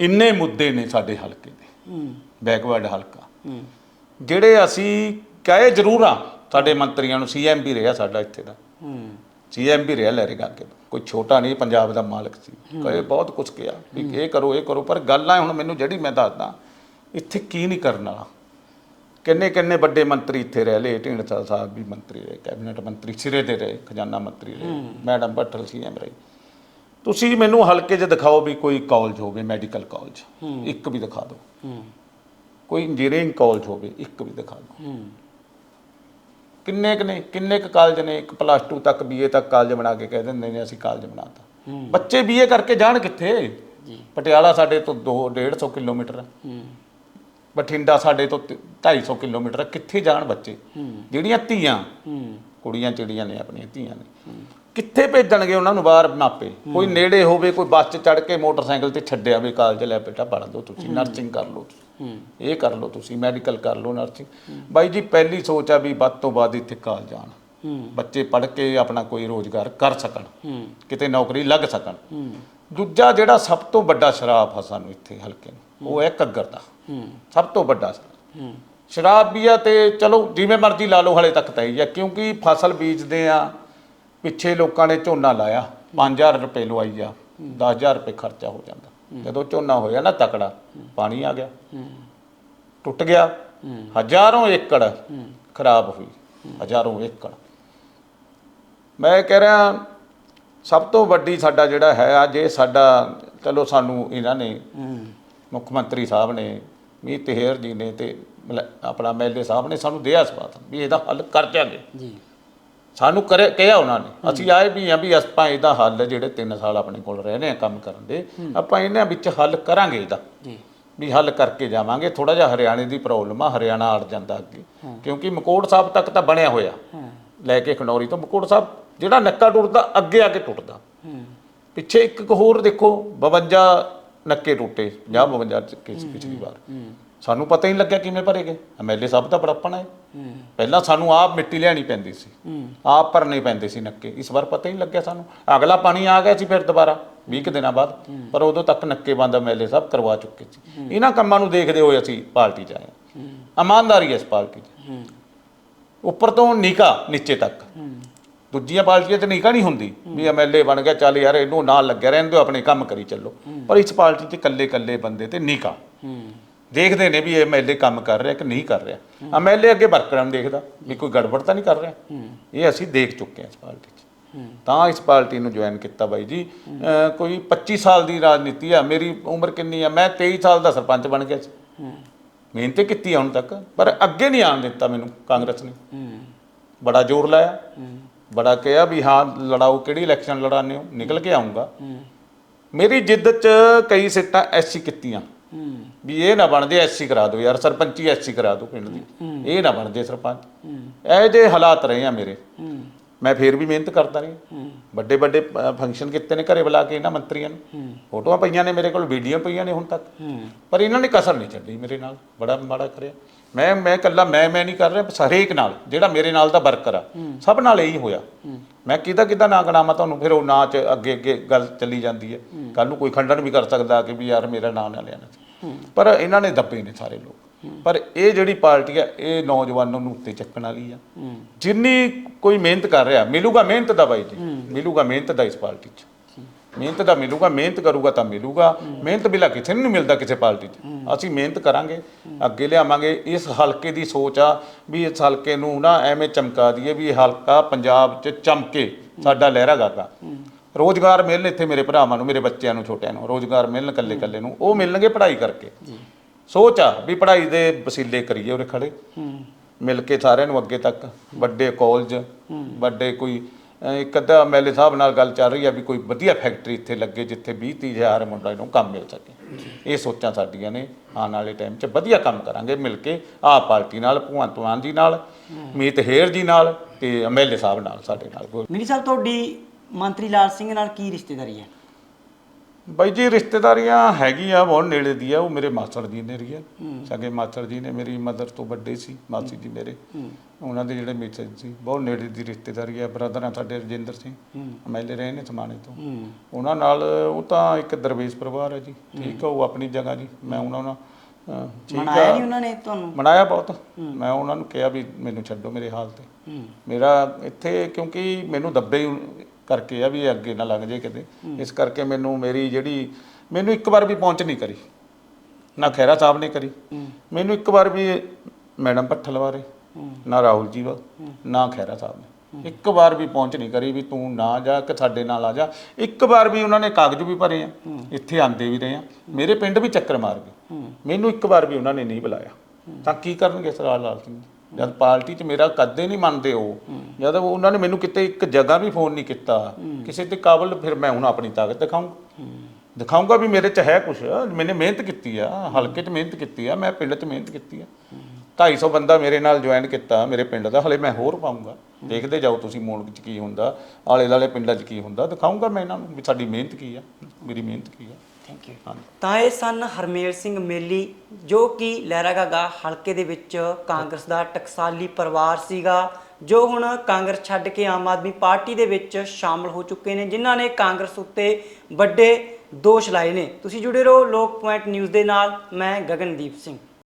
ਇੰਨੇ ਮੁੱਦੇ ਨੇ ਸਾਡੇ ਹਲਕੇ ਦੇ। ਹੂੰ। ਬੈਕਵਰਡ ਹਲਕਾ। ਹੂੰ। ਜਿਹੜੇ ਅਸੀਂ ਕਹੇ ਜ਼ਰੂਰ ਆ ਸਾਡੇ ਮੰਤਰੀਆਂ ਨੂੰ ਸੀਐਮ ਵੀ ਰਿਹਾ ਸਾਡਾ ਇੱਥੇ ਦਾ। ਹੂੰ ਸੀਐਮ ਵੀ ਰਿਹਾ ਲਹਿਰੇ ਕੇ। ਕੋਈ ਛੋਟਾ ਨਹੀਂ ਪੰਜਾਬ ਦਾ ਮਾਲਕ ਸੀ। ਕਹੇ ਬਹੁਤ ਕੁਝ ਕਿਹਾ ਵੀ ਇਹ ਕਰੋ ਇਹ ਕਰੋ ਪਰ ਗੱਲ ਆ ਹੁਣ ਮੈਨੂੰ ਜਿਹੜੀ ਮੈਂ ਦੱਸਦਾ ਇੱਥੇ ਕੀ ਨਹੀਂ ਕਰਨ ਵਾਲਾ। ਕਿੰਨੇ ਕਿੰਨੇ ਵੱਡੇ ਮੰਤਰੀ ਇੱਥੇ ਰਹਿ ਲਏ ਢੀਂਡਸਾ ਸਾਹਿਬ ਵੀ ਮੰਤਰੀ ਰਹੇ ਕੈਬਨਿਟ ਮੰਤਰੀ ਸਿਰੇ ਦੇ ਰਹੇ ਖਜ਼ਾਨਾ ਮੰਤਰੀ ਰਹੇ ਮੈਡਮ ਭੱਟਲ ਸੀਐਮ ਰਹੀ। ਤੁਸੀਂ ਮੈਨੂੰ ਹਲਕੇ 'ਚ ਦਿਖਾਓ ਵੀ ਕੋਈ ਕਾਲਜ ਹੋਵੇ ਮੈਡੀਕਲ ਕਾਲਜ ਇੱਕ ਵੀ ਦਿਖਾ ਦਿਓ। ਕੋਈ ਇੰਜੀਨੀਅਰਿੰਗ ਕਾਲਜ ਹੋਵੇ ਇੱਕ ਵੀ ਦਿਖਾ ਦਿਓ। ਕਿੰਨੇ ਕੁ ਨੇ ਕਿੰਨੇ ਕੁ ਕਾਲਜ ਨੇ ਇੱਕ ਪਲੱਸ 2 ਤੱਕ ਬੀਏ ਤੱਕ ਕਾਲਜ ਬਣਾ ਕੇ ਕਹਿ ਦਿੰਦੇ ਨੇ ਅਸੀਂ ਕਾਲਜ ਬਣਾਤਾ। ਬੱਚੇ ਬੀਏ ਕਰਕੇ ਜਾਣ ਕਿੱਥੇ? ਜੀ। ਪਟਿਆਲਾ ਸਾਡੇ ਤੋਂ 2 150 ਕਿਲੋਮੀਟਰ। ਹੈ। ਹੂੰ ਬਠਿੰਡਾ ਸਾਡੇ ਤੋਂ 250 ਕਿਲੋਮੀਟਰ। ਕਿੱਥੇ ਜਾਣ ਬੱਚੇ? ਜਿਹੜੀਆਂ ਧੀਆਂ। ਹੂੰ। ਕੁੜੀਆਂ ਚਿੜੀਆਂ ਨੇ ਆਪਣੀਆਂ ਧੀਆਂ ਨੇ। ਕਿੱਥੇ ਭੇਜਣਗੇ ਉਹਨਾਂ ਨੂੰ ਬਾਹਰ ਮਾਪੇ ਕੋਈ ਨੇੜੇ ਹੋਵੇ ਕੋਈ ਬੱਸ 'ਚ ਚੜ ਕੇ ਮੋਟਰਸਾਈਕਲ ਤੇ ਛੱਡਿਆ ਵੀ ਕਾਲਜ ਲੈ ਬੇਟਾ ਪੜ੍ਹ ਲਓ ਤੁਸੀਂ ਨਰਸਿੰਗ ਕਰ ਲਓ ਤੁਸੀਂ। ਇਹ ਕਰ ਲਓ ਤੁਸੀਂ ਮੈਡੀਕਲ ਕਰ ਲਓ ਨਰਸਿੰਗ ਬਾਈ ਜੀ, ਪਹਿਲੀ ਸੋਚ ਆ ਵੀ ਵੱਧ ਤੋਂ ਵੱਧ ਇੱਥੇ ਕਾਲਜ ਜਾਣ। ਬੱਚੇ ਪੜ੍ਹ ਕੇ ਆਪਣਾ ਕੋਈ ਰੋਜ਼ਗਾਰ ਕਰ ਸਕਣ, ਕਿਤੇ ਨੌਕਰੀ ਲੱਗ ਸਕਣ। ਦੂਜਾ ਜਿਹੜਾ ਸਭ ਤੋਂ ਵੱਡਾ ਸ਼ਰਾਬ ਆ ਸਾਨੂੰ ਇੱਥੇ ਹਲਕੇ ਨੂੰ, ਉਹ ਹੈ ਘੱਗਰ ਦਾ। ਸਭ ਤੋਂ ਵੱਡਾ ਸ਼ਰਾਬ ਸ਼ਰਾਬ ਵੀ ਆ ਤੇ ਚਲੋ, ਜਿਵੇਂ ਮਰਜ਼ੀ ਲਾ ਲਓ, ਹਲੇ ਤੱਕ ਤਾਂ ਹੀ ਆ, ਕਿਉਂਕਿ ਫਸਲ ਬੀਜਦੇ ਆ, ਪਿੱਛੇ ਲੋਕਾਂ ਨੇ ਝੋਨਾ ਲਾਇਆ 5000 ਰੁਪਏ ਲਵਾਈ ਆ 10000 ਰੁਪਏ ਖਰਚਾ ਹੋ ਜਾਂਦਾ। ਜਦੋਂ ਝੋਨਾ ਹੋਇਆ ਨਾ ਤਕੜਾ ਪਾਣੀ ਆ ਗਿਆ। ਟੁੱਟ ਗਿਆ। ਹਜ਼ਾਰਾਂ ਏਕੜ ਖਰਾਬ ਹੋਈ। ਹਜ਼ਾਰਾਂ ਏਕੜ। ਮੈਂ ਕਹਿ ਰਿਹਾ ਸਭ ਤੋਂ ਵੱਡੀ ਸਾਡਾ ਜਿਹੜਾ ਹੈ ਆ ਜੇ ਸਾਡਾ ਚਲੋ ਸਾਨੂੰ ਇਹਨਾਂ ਨੇ ਮੁੱਖ ਮੰਤਰੀ ਸਾਹਿਬ ਨੇ ਮੀਤ ਤੇਹਰ ਜੀ ਨੇ ਤੇ ਆਪਣਾ ਐਮਐਲਏ ਸਾਹਿਬ ਨੇ ਸਾਨੂੰ ਦਿਆ ਸਵਾਤ ਵੀ ਇਹਦਾ ਹੱਲ ਕਰ ਜਾਗੇ ਜੀ। ਸਾਨੂੰ ਕਰੇ ਕਿਹਾ ਉਹਨਾਂ ਨੇ। ਅਸੀਂ ਆਏ ਵੀ ਆ ਵੀ ਆਪਾਂ ਇਹਦਾ ਹੱਲ ਜਿਹੜੇ 3 ਸਾਲ ਆਪਣੇ ਕੋਲ ਰਹੇ ਨੇ ਕੰਮ ਕਰਨ ਦੇ ਆਪਾਂ ਇਹਨਾਂ ਵਿੱਚ ਹੱਲ ਕਰਾਂਗੇ ਇਹਦਾ। ਜੀ। ਵੀ ਹੱਲ ਕਰਕੇ ਜਾਵਾਂਗੇ ਥੋੜਾ ਜਿਹਾ ਹਰਿਆਣੇ ਦੀ ਪ੍ਰੋਬਲਮ ਆ ਹਰਿਆਣਾ ਅੜ ਜਾਂਦਾ ਅੱਗੇ। ਕਿਉਂਕਿ ਮਕੋੜ ਸਾਹਿਬ ਤੱਕ ਤਾਂ ਬਣਿਆ ਹੋਇਆ। ਲੈ ਕੇ ਖਨੌਰੀ ਤੋਂ ਮਕੋੜ ਸਾਹਿਬ ਜਿਹੜਾ ਨੱਕਾ ਟੁੱਟਦਾ ਅੱਗੇ ਆ ਕੇ ਟੁੱਟਦਾ। ਪਿੱਛੇ ਇੱਕ ਕੁ ਹੋਰ ਦੇਖੋ 52 ਨੱਕੇ ਟੁੱਟੇ 50 52 ਚੱਕੇ ਸੀ ਪਿਛਲੀ ਵਾਰ। ਸਾਨੂੰ ਪਤਾ ਹੀ ਨਹੀਂ ਲੱਗਿਆ ਕਿਵੇਂ ਭਰੇਗੇ ਐਮਐਲਏ ਸਾਹਿਬ ਤਾਂ ਬੜਾਪਣ ਹੂੰ। ਪਹਿਲਾਂ ਸਾਨੂੰ ਆਪ ਮਿੱਟੀ ਲਿਆਣੀ ਪੈਂਦੀ ਸੀ। ਆਪ ਭਰਨੇ ਪੈਂਦੇ ਸੀ ਨੱਕੇ। ਇਸ ਵਾਰ ਪਤਾ ਹੀ ਨਹੀਂ ਲੱਗਿਆ ਸਾਨੂੰ। ਅਗਲਾ ਪਾਣੀ ਆ ਗਿਆ ਸੀ ਫਿਰ ਦੁਬਾਰਾ 20 ਕੁ ਦਿਨਾਂ ਬਾਅਦ। ਪਰ ਉਦੋਂ ਤੱਕ ਨੱਕੇ ਬੰਦ ਐਮਐਲਏ ਸਾਹਿਬ ਕਰਵਾ ਚੁੱਕੇ ਸੀ। ਇਹਨਾਂ ਕੰਮਾਂ ਨੂੰ ਦੇਖਦੇ ਹੋਏ ਅਸੀਂ ਪਾਰਟੀ 'ਚ ਆਏ ਇਮਾਨਦਾਰੀ ਇਸ ਪਾਰਟੀ 'ਚ। ਉੱਪਰ ਤੋਂ ਨੀਕਾ, ਨੀਚੇ ਤੱਕ। ਦੂਜੀਆਂ ਪਾਰਟੀਆਂ 'ਚ ਨੀਕਾ ਨਹੀਂ ਹੁੰਦੀ। ਵੀ ਐਮਐਲਏ ਬਣ ਗਿਆ, ਚੱਲ ਯਾਰ ਇਹਨੂੰ ਨਾਲ ਲੱਗਿਆ ਰਹਿਣ ਦਿਓ, ਆਪਣੇ ਕੰਮ ਕਰੀ ਚੱਲੋ। ਪਰ ਇਸ ਪਾਰਟੀ 'ਚ ਇਕੱਲੇ ਕੱਲੇ ਬੰਦੇ ਤੇ ਨੀਕਾ। ਦੇਖਦੇ ਨੇ ਵੀ ਇਹ ਐਮਐਲਏ ਕੰਮ ਕਰ ਰਿਹਾ ਕਿ ਨਹੀਂ ਕਰ ਰਿਹਾ। ਐਮਐਲਏ ਅੱਗੇ ਵਰਕਰਾਂ ਨੂੰ ਦੇਖਦਾ ਵੀ ਕੋਈ ਗੜਬੜ ਤਾਂ ਨਹੀਂ ਕਰ ਰਿਹਾ। ਇਹ ਅਸੀਂ ਦੇਖ ਚੁੱਕੇ ਹਾਂ ਇਸ ਪਾਰਟੀ 'ਚ। ਤਾਂ ਇਸ ਪਾਰਟੀ ਨੂੰ ਜੁਆਇਨ ਕੀਤਾ ਬਾਈ ਜੀ। ਕੋਈ 25 ਸਾਲ ਦੀ ਰਾਜਨੀਤੀ ਆ ਮੇਰੀ ਉਮਰ ਕਿੰਨੀ ਆ? ਮੈਂ 23 ਸਾਲ ਦਾ ਸਰਪੰਚ ਬਣ ਗਿਆ ਸੀ। ਮਿਹਨਤ ਕੀਤੀ ਹੁਣ ਤੱਕ ਪਰ ਅੱਗੇ ਨਹੀਂ ਆਣ ਦਿੱਤਾ ਮੈਨੂੰ ਕਾਂਗਰਸ ਨੇ। ਬੜਾ ਜ਼ੋਰ ਲਾਇਆ। ਬੜਾ ਕਿਹਾ ਵੀ ਹਾਂ ਲੜਾਓ ਕਿਹੜੀ ਇਲੈਕਸ਼ਨ ਲੜਾਣੇ ਹੋ? ਨਿਕਲ ਕੇ ਆਉਂਗਾ ਮੇਰੀ ਜਿੱਦ 'ਚ ਕਈ ਸਿੱਟਾਂ ਐਸੀ ਕੀਤੀਆਂ। ਵੀ ਇਹ ਨਾ ਬਣਦੇ ਐਸੀ ਕਰਾ ਦਿਓ ਯਾਰ ਸਰਪੰਚੀ ਐਸੀ ਕਰਾ ਦਿਓ ਪਿੰਡ ਦੀ। ਇਹ ਨਾ ਬਣਦੇ ਸਰਪੰਚ। ਇਹ ਜੇ ਹਾਲਾਤ ਰਹੇ ਆ ਮੇਰੇ। ਮੈਂ ਫੇਰ ਵੀ ਮਿਹਨਤ ਕਰਦਾ ਰਿਹਾ। ਵੱਡੇ ਵੱਡੇ ਫੰਕਸ਼ਨ ਕੀਤੇ ਨੇ ਘਰੇ ਬੁਲਾ ਕੇ ਇਹਨਾਂ ਮੰਤਰੀਆਂ ਨੂੰ। ਫੋਟੋਆਂ ਪਈਆਂ ਨੇ ਮੇਰੇ ਕੋਲ ਵੀਡੀਓ ਪਈਆਂ ਨੇ ਹੁਣ ਤੱਕ। ਪਰ ਇਹਨਾਂ ਨੇ ਕਸਰ ਨਹੀਂ ਛੱਡੀ ਮੇਰੇ ਨਾਲ। ਬੜਾ ਮਾੜਾ ਕਰਿਆ। ਮੈਂ ਮੈਂ ਇਕੱਲਾ ਮੈਂ ਮੈਂ ਨਹੀਂ ਕਰ ਰਿਹਾ। ਬਸ ਹਰੇਕ ਨਾਲ ਜਿਹੜਾ ਮੇਰੇ ਨਾਲ ਦਾ ਵਰਕਰ ਆ ਸਭ ਨਾਲ ਇਹੀ ਹੋਇਆ। ਮੈਂ ਕਿਹਦਾ ਕਿਹਦਾ ਨਾਂ ਗਣਾਵਾਂ ਤੁਹਾਨੂੰ? ਫਿਰ ਉਹ ਨਾਂ ਚ ਅੱਗੇ ਅੱਗੇ ਗੱਲ ਚੱਲੀ ਜਾਂਦੀ ਹੈ। ਕੱਲ ਨੂੰ ਕੋਈ ਖੰਡਨ ਵੀ ਕਰ ਸਕਦਾ ਕਿ ਵੀ ਯਾਰ ਮੇਰਾ ਨਾਂ ਨਾ ਲੈਣਾ ਪਰ ਇਹਨਾਂ ਨੇ ਦੱਬੇ ਨੇ ਸਾਰੇ ਲੋਕ। ਪਰ ਇਹ ਜਿਹੜੀ ਪਾਰਟੀ ਆ ਇਹ ਨੌਜਵਾਨਾਂ ਨੂੰ ਉੱਤੇ ਚੱਕਣ ਵਾਲੀ ਆ। ਜਿੰਨੀ ਕੋਈ ਮਿਹਨਤ ਕਰ ਰਿਹਾ ਮਿਲੂਗਾ ਮਿਹਨਤ ਦਾ ਬਾਈ ਜੀ। ਮਿਲੂਗਾ ਮਿਹਨਤ ਦਾ ਇਸ ਪਾਰਟੀ 'ਚ। ਮਿਹਨਤ ਦਾ ਮਿਲੂਗਾ ਮਿਹਨਤ ਕਰੂਗਾ ਤਾਂ ਮਿਲੂਗਾ। ਮਿਹਨਤ ਬਿਲਾ ਕਿਸੇ ਨੂੰ ਨਹੀਂ ਮਿਲਦਾ ਕਿਸੇ ਪਾਰਟੀ 'ਚ। ਅਸੀਂ ਮਿਹਨਤ ਕਰਾਂਗੇ ਅੱਗੇ ਲਿਆਵਾਂਗੇ। ਇਸ ਹਲਕੇ ਦੀ ਸੋਚ ਆ ਵੀ ਇਸ ਹਲਕੇ ਨੂੰ ਨਾ ਐਵੇਂ ਚਮਕਾ ਦਈਏ ਵੀ ਇਹ ਹਲਕਾ ਪੰਜਾਬ 'ਚ ਚਮਕੇ ਸਾਡਾ ਲਹਿਰਾ ਗਾਗਾ ਰੋਜ਼ਗਾਰ ਮਿਲਣ ਇੱਥੇ ਮੇਰੇ ਭਰਾਵਾਂ ਨੂੰ ਮੇਰੇ ਬੱਚਿਆਂ ਨੂੰ ਛੋਟਿਆਂ ਨੂੰ ਰੋਜ਼ਗਾਰ ਮਿਲਣ ਕੱਲੇ ਕੱਲੇ ਨੂੰ ਉਹ ਮਿਲਣਗੇ ਪੜ੍ਹਾਈ ਕਰਕੇ। ਸੋਚ ਆ ਵੀ ਪੜ੍ਹਾਈ ਦੇ ਵਸੀਲੇ ਕਰੀਏ ਉਰੇ ਖੜੇ ਮਿਲ ਕੇ ਸਾਰਿਆਂ ਨੂੰ ਅੱਗੇ ਤੱਕ ਵੱਡੇ ਕਾਲਜ ਵੱਡੇ ਕੋਈ ਇੱਕ ਅੱਧਾ ਐਮਐਲਏ ਸਾਹਿਬ ਨਾਲ ਗੱਲ ਚੱਲ ਰਹੀ ਆ ਵੀ ਕੋਈ ਵਧੀਆ ਫੈਕਟਰੀ ਇੱਥੇ ਲੱਗੇ ਜਿੱਥੇ 20 30 ਹਜ਼ਾਰ ਮੁੰਡਾ ਨੂੰ ਕੰਮ ਮਿਲ ਸਕੇ। ਇਹ ਸੋਚਾਂ ਸਾਡੀਆਂ ਨੇ। ਆਉਣ ਵਾਲੇ ਟਾਈਮ 'ਚ ਵਧੀਆ ਕੰਮ ਕਰਾਂਗੇ ਮਿਲ ਕੇ ਆਹ ਪਾਰਟੀ ਨਾਲ ਭਗਵੰਤ ਮਾਨ ਜੀ ਨਾਲ, ਮੀਤ ਹੇਰ ਜੀ ਨਾਲ ਤੇ ਐਮਐਲਏ ਸਾਹਿਬ ਨਾਲ, ਸਾਡੇ ਨਾਲ। ਮਿਨੀ ਸਾਹਿਬ, ਤੁਹਾਡੀ ਮੰਤਰੀ ਲਾਲ ਸਿੰਘ ਨਾਲ ਕੀ ਰਿਸ਼ਤੇਦਾਰੀ ਹੈ? ਬਾਈ ਜੀ ਰਿਸ਼ਤੇਦਾਰੀਆਂ ਹੈਗੀ ਆ ਬਹੁਤ ਨੇੜੇ ਦੀ ਆ ਉਹ ਮੇਰੇ ਮਾਸਟਰ ਜੀ ਨੇ ਰਹੀ ਆ ਸਗੇ ਮਾਸਟਰ ਜੀ ਨੇ ਮੇਰੀ ਮਦਰ ਤੋਂ ਵੱਡੇ ਸੀ ਮਾਸੀ ਜੀ ਮੇਰੇ। ਉਹਨਾਂ ਦੇ ਜਿਹੜੇ ਮਿੱਤਰ ਸੀ ਬਹੁਤ ਨੇੜੇ ਦੀ ਰਿਸ਼ਤੇਦਾਰੀ ਆ। ਬ੍ਰਦਰ ਆ ਸਾਡੇ ਰਜਿੰਦਰ ਸਿੰਘ ਐਮਐਲਏ ਰਹੇ ਨੇ ਸਮਾਣੇ ਤੋਂ। ਉਹਨਾਂ ਨਾਲ ਉਹ ਤਾਂ ਇੱਕ ਦਰਵੇਸ਼ ਪਰਿਵਾਰ ਹੈ ਜੀ। ਠੀਕ ਆ ਉਹ ਆਪਣੀ ਜਗ੍ਹਾ ਜੀ। ਮੈਂ ਉਹਨਾਂ ਨਾਲ ਮਨਾਇਆ ਨਹੀਂ ਉਹਨਾਂ ਨੇ ਤੁਹਾਨੂੰ? ਮਨਾਇਆ ਬਹੁਤ। ਮੈਂ ਉਹਨਾਂ ਨੂੰ ਕਿਹਾ ਵੀ ਮੈਨੂੰ ਛੱਡੋ ਮੇਰੇ ਹਾਲ ਤੇ। ਮੇਰਾ ਇੱਥੇ ਕਿਉਂਕਿ ਮੈਨੂੰ ਦੱਬੇ ਕਰਕੇ ਆ ਵੀ ਇਹ ਅੱਗੇ ਨਾ ਲੱਗ ਜੇ ਕਿਤੇ। ਇਸ ਕਰਕੇ ਮੈਨੂੰ ਮੇਰੀ ਜਿਹੜੀ, ਮੈਨੂੰ ਇੱਕ ਵਾਰ ਵੀ ਪਹੁੰਚ ਨਹੀਂ ਕਰੀ। ਨਾ ਖੈਰਾ ਸਾਹਿਬ ਨੇ ਕਰੀ। ਮੈਨੂੰ ਇੱਕ ਵਾਰ ਵੀ ਮੈਡਮ ਭੱਠਲ ਬਾਰੇ, ਨਾ ਰਾਹੁਲ ਜੀ ਵਾ ਨਾ ਖੈਰਾ ਸਾਹਿਬ ਨੇ। ਇੱਕ ਵਾਰ ਵੀ ਪਹੁੰਚ ਨਹੀਂ ਕਰੀ ਵੀ ਤੂੰ ਨਾ ਜਾ ਕਿ ਸਾਡੇ ਨਾਲ ਆ ਜਾ। ਇੱਕ ਵਾਰ ਵੀ ਉਹਨਾਂ ਨੇ ਕਾਗਜ਼ ਵੀ ਭਰੇ ਆ। ਇੱਥੇ ਆਂਦੇ ਵੀ ਰਹੇ ਆ। ਮੇਰੇ ਪਿੰਡ ਵੀ ਚੱਕਰ ਮਾਰ ਗਏ। ਮੈਨੂੰ ਇੱਕ ਵਾਰ ਵੀ ਉਹਨਾਂ ਨੇ ਨਹੀਂ ਬੁਲਾਇਆ। ਤਾਂ ਕੀ ਕਰਨਗੇ ਸਰਦਾਰ ਲਾਲ ਸਿੰਘ ਜੀ? ਜਦ ਪਾਰਟੀ 'ਚ ਮੇਰਾ ਕਦੇ ਨਹੀਂ ਮੰਨਦੇ ਉਹ, ਜਦ ਉਹਨਾਂ ਨੇ ਮੈਨੂੰ ਕਿਤੇ ਇੱਕ ਜਗ੍ਹਾ ਵੀ ਫੋਨ ਨਹੀਂ ਕੀਤਾ, ਕਿਸੇ ਤੇ ਕਾਬਲ, ਫਿਰ ਮੈਂ ਹੁਣ ਆਪਣੀ ਤਾਕਤ ਦਿਖਾਊਂਗਾ। ਦਿਖਾਊਂਗਾ ਵੀ ਮੇਰੇ 'ਚ ਹੈ ਕੁਝ ਮੈਨੇ ਮਿਹਨਤ ਕੀਤੀ ਆ, ਹਲਕੇ 'ਚ ਮਿਹਨਤ ਕੀਤੀ ਆ, ਮੈਂ ਪਿੰਡ 'ਚ ਮਿਹਨਤ ਕੀਤੀ ਆ। 250 ਬੰਦਾ ਮੇਰੇ ਨਾਲ ਜੁਆਇਨ ਕੀਤਾ, ਮੇਰੇ ਪਿੰਡ ਦਾ, ਹਲੇ ਮੈਂ ਹੋਰ ਪਾਉਂਗਾ ਦੇਖਦੇ ਜਾਓ ਤੁਸੀਂ ਮੋੜ 'ਚ ਕੀ ਹੁੰਦਾ ਆਲੇ ਲਾਲੇ ਪਿੰਡਾਂ 'ਚ ਕੀ ਹੁੰਦਾ, ਦਿਖਾਊਂਗਾ ਮੈਂ ਇਹਨਾਂ ਨੂੰ ਵੀ ਸਾਡੀ ਮਿਹਨਤ ਕੀ ਆ, ਮੇਰੀ ਮਿਹਨਤ ਕੀ ਆ। ਥੈਂਕ ਯੂ ਤਾਂ ਇਹ ਸਨ ਹਰਮੇਲ ਸਿੰਘ ਮੇਲੀ, ਜੋ ਕਿ ਲਹਿਰਾ ਹਲਕੇ ਦੇ ਵਿੱਚ ਕਾਂਗਰਸ ਦਾ ਟਕਸਾਲੀ ਪਰਿਵਾਰ ਸੀਗਾ, ਜੋ ਹੁਣ ਕਾਂਗਰਸ ਛੱਡ ਕੇ ਆਮ ਆਦਮੀ ਪਾਰਟੀ ਦੇ ਵਿੱਚ ਸ਼ਾਮਲ ਹੋ ਚੁੱਕੇ ਨੇ, ਜਿਨ੍ਹਾਂ ਨੇ ਕਾਂਗਰਸ ਉੱਤੇ ਵੱਡੇ ਦੋਸ਼ ਲਾਏ ਨੇ। ਤੁਸੀਂ ਜੁੜੇ ਰਹੋ ਲੋਕ ਪੁਆਇੰਟ ਨਿਊਜ਼ ਦੇ ਨਾਲ, ਮੈਂ ਗਗਨਦੀਪ ਸਿੰਘ।